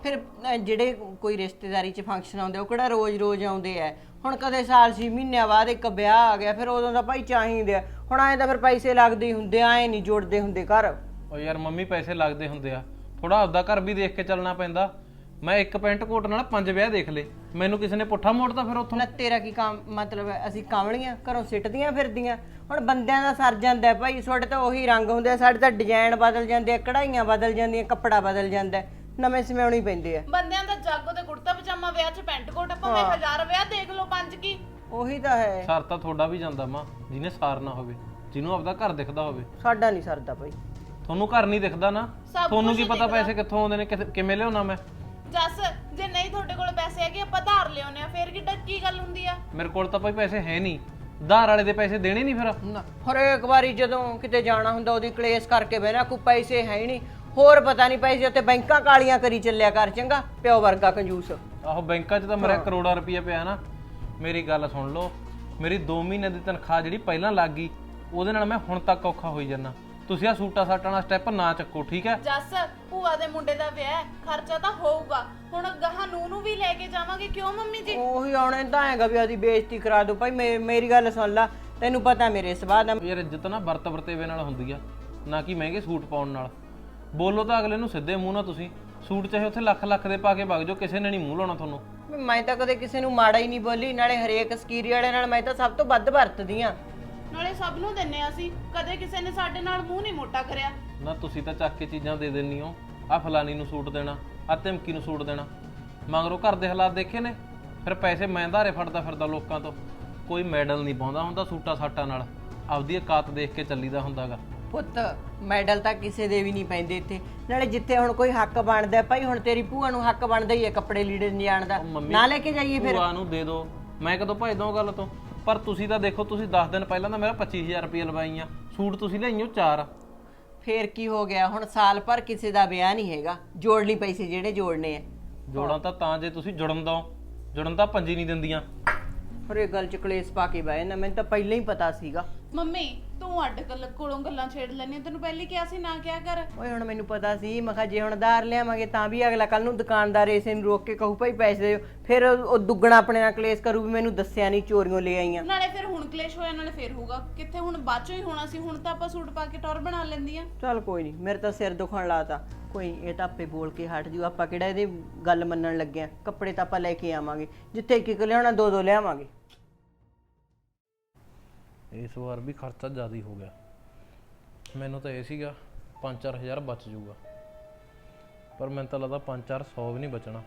ਫਿਰ ਅਹ, ਜਿਹੜੇ ਕੋਈ ਰਿਸ਼ਤੇਦਾਰੀ 'ਚ ਫੰਕਸ਼ਨ ਆਉਂਦੇ ਉਹ ਕਿਹੜਾ ਰੋਜ਼-ਰੋਜ਼ ਆਉਂਦੇ ਆ? ਹੁਣ ਕਦੇ ਸਾਲ 6 ਮਹੀਨਿਆਂ ਬਾਅਦ ਇੱਕ ਵਿਆਹ ਆ ਗਿਆ ਫਿਰ ਉਦੋਂ ਦਾ ਭਾਈ ਚਾਹੀਦੇ ਆ। ਹੁਣ ਐਂ ਤਾਂ ਫਿਰ ਪੈਸੇ ਲੱਗਦੇ ਹੀ ਹੁੰਦੇ ਆ ਐਂ ਨਹੀਂ ਜੁੜਦੇ ਹੁੰਦੇ ਘਰ। ਉਹ ਯਾਰ ਮੰਮੀ ਪੈਸੇ ਲੱਗਦੇ ਹੁੰਦੇ ਆ। ਥੋੜਾ ਆਪਦਾ ਘਰ ਵੀ ਦੇਖ ਕੇ ਚੱਲਣਾ ਪੈਂਦਾ। ਮੈਂ ਇੱਕ ਪੈਂਟ ਕੋਟ ਨਾਲ ਪੰਜ ਵਿਆਹ ਦੇਖ ਲਏ। ਮੈਨੂੰ ਕਿਸੇ ਨੇ ਪੁੱਠਾ ਮੋੜਤਾ ਫਿਰ ਉੱਥੋਂ? ਨਾ ਤੇਰਾ ਕੀ ਕੰਮ ਮਤਲਬ ਹੈ ਅਸੀਂ ਕਾਂਵਲੀਆਂ ਘਰੋਂ ਸਿੱਟਦੀਆਂ ਫਿਰਦੀਆਂ। ਹੁਣ ਬੰਦਿਆਂ ਦਾ ਸਰ ਜਾਂਦਾ ਹੈ ਭਾਈ ਤੁਹਾਡੇ ਤਾਂ ਉਹੀ ਰੰਗ ਹੁੰਦੇ ਆ ਸਾਡੇ ਤਾਂ ਡਿਜ਼ਾਈਨ ਬਦਲ ਜਾਂਦੇ ਆ ਕਢਾਈਆਂ ਬਦਲ ਜਾਂਦੀਆਂ ਕੱਪੜਾ ਬਦਲ ਜਾਂਦਾ ਹੈ, ਨਵੇਂ ਸਿਮਿਆਉਣੀ ਪੈਂਦੇ ਆ। ਬੰਦਿਆਂ ਦਾ ਜਾਗੋ ਤੇ ਕੁੜਤਾ ਪਜਾਮਾ ਵਿਆਹ 'ਚ ਪੈਂਟ ਕੋਟ ਭਾਵੇਂ ਹਜ਼ਾਰ ਵਿਆਹ ਦੇਖ ਲਓ ਪੰਜ ਕੀ? ਉਹੀ ਤਾਂ ਹੈ। ਸਰ ਤਾਂ ਤੁਹਾਡਾ ਵੀ ਜਾਂਦਾ ਮਾਂ ਜਿਹਨੇ ਸਾਰ ਨਾ ਹੋਵੇ ਜਿਹਨੂੰ ਆਪਦਾ ਘਰ ਦਿਖਦਾ ਹੋਵੇ। ਸਾਡਾ ਨਹੀਂ ਸਰਦਾ ਭਾਈ। ਤੁਹਾਨੂੰ ਘਰ ਨਹੀਂ ਦਿਖਦਾ ਨਾ? ਤੁਹਾਨੂੰ ਕੀ ਪਤਾ ਪੈਸੇ ਕਿੱਥੋਂ ਆਉਂਦੇ ਨੇ ਕਿੱਥੇ- ਕਿਵੇਂ ਲਿਆਉਣਾ ਮੈਂ? ਜੱਸ ਜੇ ਨਹੀਂ ਤੁਹਾਡੇ ਕੋਲ ਪੈਸੇ ਹੈਗੇ ਆਪਾਂ ਧਾਰ ਲਿਆਉਨੇ ਆ ਫੇਰ ਕਿੱਡਾ ਕੀ ਗੱਲ ਹੁੰਦੀ ਆ? ਮੇਰੇ ਕੋਲ ਤਾਂ ਭਾਈ ਪੈਸੇ ਹੈ ਨਹੀਂ। ਧਾਰ ਵਾਲੇ ਦੇ ਪੈਸੇ ਦੇਣੇ ਨਹੀਂ ਫਿਰ? ਨਾ ਹਰੇਕ ਵਾਰੀ ਜਦੋਂ ਕਿਤੇ ਜਾਣਾ ਹੁੰਦਾ ਉਹਦੀ ਕਲੇਸ਼ ਕਰਕੇ ਬਹਿਣਾ ਕੋਈ ਪੈਸੇ ਹੈ ਹੀ ਨਹੀਂ। ਹੋਰ ਪਤਾ ਨਹੀਂ ਪੈਸੇ ਉੱਤੇ ਬੈਂਕਾਂ ਕਾਲੀਆਂ ਕਰੀ ਚੱਲਿਆ ਕਰ ਚੰਗਾ? ਪਿਓ ਵਰਗਾ ਕੰਜੂਸ। ਆਹੋ ਬੈਂਕਾਂ 'ਚ ਤਾਂ ਮੇਰਾ ਕਰੋੜਾਂ ਰੁਪਈਆ ਪਿਆ ਨਾ। ਮੇਰੀ ਗੱਲ ਸੁਣ ਲਓ। ਮੇਰੀ 2 ਮਹੀਨੇ ਦੀ ਤਨਖਾਹ ਜਿਹੜੀ ਪਹਿਲਾਂ ਲੱਗ ਗਈ ਉਹਦੇ ਨਾਲ ਮੈਂ ਹੁਣ ਤੱਕ ਔਖਾ ਹੋਈ ਜਾਂਦਾ। ਤੁਸੀਂ ਆ ਸੂਟਾ ਸਾਟਾਂ ਦਾ ਸਟੈਪ ਨਾ ਚੱਕੋ ਠੀਕ ਹੈ? ਜੱਸ ਭੂਆ ਦੇ ਮੁੰਡੇ ਦਾ ਵਿਆਹ ਹੈ, ਖਰਚਾ ਤਾਂ ਹੋਊਗਾ। ਹੁਣ ਗਾਹਾਂ ਨੂੰ ਨੂੰ ਵੀ ਲੈ ਕੇ ਜਾਵਾਂਗੇ ਕਿਉਂ ਮੰਮੀ ਜੀ? ਉਹੀ ਆਉਣੇ ਤਾਂ ਹੈਗਾ ਵੀ ਉਹਦੀ ਬੇਇੱਜ਼ਤੀ ਕਰਾ ਦੋ ਭਾਈ ਮੇ- ਮੇਰੀ ਗੱਲ ਸੁਣ ਲੈ ਤੈਨੂੰ ਪਤਾ ਮੇਰੇ ਸੁਭਾਅ ਦਾ। ਯਾਰ ਇੱਜ਼ਤ ਨਾ ਵਰਤ ਵਰਤੇਵੇ ਨਾਲ ਹੁੰਦੀ ਆ ਨਾ ਕਿ ਮਹਿੰਗੇ ਸੂਟ ਪਾਉਣ ਨਾਲ। ਬੋਲੋ ਤਾਂ ਅਗਲੇ ਨੂੰ ਸਿੱਧੇ ਮੂੰਹ ਨਾਲ ਤੁਸੀਂ ਸੂਟ ਚਾਹੇ ਉੱਥੇ ਲੱਖ ਲੱਖ ਦੇ ਪਾ ਕੇ ਵਗ ਜਾਓ ਕਿਸੇ ਨੇ ਨਹੀਂ ਮੂੰਹ ਲਾਉਣਾ ਤੁਹਾਨੂੰ। ਮੈਂ ਤਾਂ ਕਦੇ ਕਿਸੇ ਨੂੰ ਮਾੜਾ ਹੀ ਨਹੀਂ ਬੋਲੀ ਨਾਲੇ ਹਰੇਕ ਸਕੀਰੀ ਵਾਲੇ ਨਾਲ ਮੈਂ ਤਾਂ ਸਭ ਤੋਂ ਵੱਧ ਵਰਤਦੀ ਆ ਨਾਲੇ ਸਭ ਨੂੰ ਦਿੰਨੇ ਆ ਅਸੀਂ। ਕਦੇ ਕਿਸੇ ਨੇ ਸਾਡੇ ਨਾਲ ਮੂੰਹ ਨਹੀਂ ਮੋਟਾ ਕਰਿਆ। ਨਾ ਤੁਸੀਂ ਤਾਂ ਚੱਕ ਕੇ ਚੀਜ਼ਾਂ ਦੇ ਦਿੰਨੀ ਹੋ। ਆ ਫਲਾਨੀ ਨੂੰ ਸੂਟ ਦੇਣਾ ਆ ਧਮਕੀ ਨੂੰ ਸੂਟ ਦੇਣਾ। ਮਗਰੋਂ ਘਰ ਦੇ ਹਾਲਾਤ ਦੇਖੇ ਨੇ? ਫਿਰ ਪੈਸੇ ਮੈਂ ਧਾਰੇ ਫੜਦਾ ਫਿਰਦਾ ਲੋਕਾਂ ਤੋਂ। ਕੋਈ ਮੈਡਲ ਨਹੀਂ ਪਾਉਂਦਾ ਹੁੰਦਾ ਸੂਟਾ ਸਾਟਾਂ ਨਾਲ। ਆਪਦੀ ਔਕਾਤ ਦੇਖ ਕੇ ਚੱਲੀਦਾ ਹੁੰਦਾਗਾ। ਪੁੱਤ ਮੈਡਲ ਤਾਂ ਕਿਸੇ ਦੇ ਵੀ ਨਹੀਂ ਪੈਂਦੇ ਇੱਥੇ। ਨਾਲੇ ਜਿੱਥੇ ਹੁਣ ਕੋਈ ਹੱਕ ਬਣਦਾ ਹੈ, ਭਾਈ ਹੁਣ ਤੇਰੀ ਭੂਆ ਨੂੰ ਹੱਕ ਬਣਦਾ ਹੀ ਹੈ ਕੱਪੜੇ ਲੀੜੇ ਨਹੀਂ ਜਾਣਦਾ ਮੰਮੀ- ਨਾ ਲੈ ਕੇ ਜਾਈਏ ਫਿਰ। ਭੂਆ ਨੂੰ ਦੇ ਦਿਓ ਮੈਂ ਕਦੋਂ ਭਜਦਾ ਉਹ ਗੱਲ ਤੋਂ? ਪਰ ਤੁਸੀਂ ਤਾਂ ਦੇਖੋ ਤੁਸੀਂ 10 ਦਿਨ ਪਹਿਲਾਂ ਤਾਂ ਮੇਰਾ 25000 ਰੁਪਏ ਲਵਾਈਆਂ। ਸੂਟ ਤੁਸੀਂ ਲਈਓ ਚਾਰ। ਫੇਰ ਕੀ ਹੋ ਗਿਆ? ਹੁਣ ਸਾਲ ਭਰ ਕਿਸੇ ਦਾ ਵਿਆਹ ਨਹੀਂ ਹੈਗਾ। ਜੋੜ ਲਈ ਪੈਸੇ ਜਿਹੜੇ ਜੋੜਨੇ ਆ। ਜੋੜਾਂ ਤਾਂ ਤਾਂ ਜੇ ਤੁਸੀਂ ਜੁੜਨ ਦੋ। ਜੁੜਨ ਤਾਂ ਪੰਜੀ ਨਹੀਂ ਦਿੰਦੀਆਂ। ਪਰ ਇਹ ਗੱਲ ਚ ਕਲੇਸ਼ ਪਾ ਕੇ ਬਹਿ ਨਾ ਮੈਨੂੰ ਤਾਂ ਪਹਿਲਾਂ ਹੀ ਪਤਾ ਸੀਗਾ। ਮੰਮੀ ਤੂੰ ਅੱਡ ਗੱਲ ਕੋਲੋਂ ਗੱਲਾਂ ਛੇੜ ਲੈਣੀ ਤੈਨੂੰ ਪਹਿਲੇ ਕਿਹਾ ਸੀ ਨਾ ਕਿਹਾ ਕਰ। ਓਏ ਹੁਣ ਮੈਨੂੰ ਪਤਾ ਸੀ ਮੈਂ ਕਿਹਾ ਜੇ ਹੁਣ ਉਧਾਰ ਲਿਆਵਾਂਗੇ ਤਾਂ ਵੀ ਅਗਲਾ ਕੱਲ ਨੂੰ ਦੁਕਾਨਦਾਰ ਇਸੇ ਨੂੰ ਰੋਕ ਕੇ ਕਹੂ ਭਾਈ ਪੈਸੇ ਦਿਓ। ਫਿਰ ਉਹ ਉਹ ਦੁੱਗਣਾ ਆਪਣੇ ਨਾਲ ਕਲੇਸ਼ ਕਰੂ ਵੀ ਮੈਨੂੰ ਦੱਸਿਆ ਨਹੀਂ ਚੋਰੀਆਂ ਲੈ ਆਈਆਂ। ਨਾਲੇ ਫਿਰ ਹੁਣ ਕਲੇਸ਼ ਹੋਇਆ ਨਾਲੇ ਫਿਰ ਹੋਊਗਾ। ਕਿੱਥੇ ਹੁਣ ਬਾਅਦ ਚੋਂ ਹੀ ਹੋਣਾ ਸੀ ਹੁਣ ਤਾਂ ਆਪਾਂ ਸੂਟ ਪਾ ਕੇ ਟੌਰ ਬਣਾ ਲੈਂਦੀਆਂ ਚੱਲ ਕੋਈ ਨਹੀਂ ਮੇਰੇ ਤਾਂ ਸਿਰ ਦੁਖਣ ਲਾਤਾ। ਕੋਈ ਨੀ, ਇਹ ਤਾਂ ਆਪੇ ਬੋਲ ਕੇ ਹਟ ਜੂ। ਆਪਾਂ ਕਿਹੜਾ ਇਹਦੀ ਗੱਲ ਮੰਨਣ ਲੱਗੇ ਆ? ਕੱਪੜੇ ਤਾਂ ਆਪਾਂ ਲੈ ਕੇ ਆਵਾਂਗੇ। ਜਿੱਥੇ ਇੱਕ ਇੱਕ ਲਿਆਉਣਾ ਦੋ ਦੋ ਲਿਆਵਾਂਗੇ। ਇਸ ਵਾਰ ਵੀ ਖਰਚਾ ਜ਼ਿਆਦਾ ਹੋ ਗਿਆ। ਮੈਨੂੰ ਤਾਂ ਇਹ ਸੀਗਾ 5-4000 ਬਚ ਜਾਊਗਾ। ਪਰ ਮੈਨੂੰ ਤਾਂ ਲੱਗਦਾ 5-400 ਵੀ ਨਹੀਂ ਬਚਣਾ।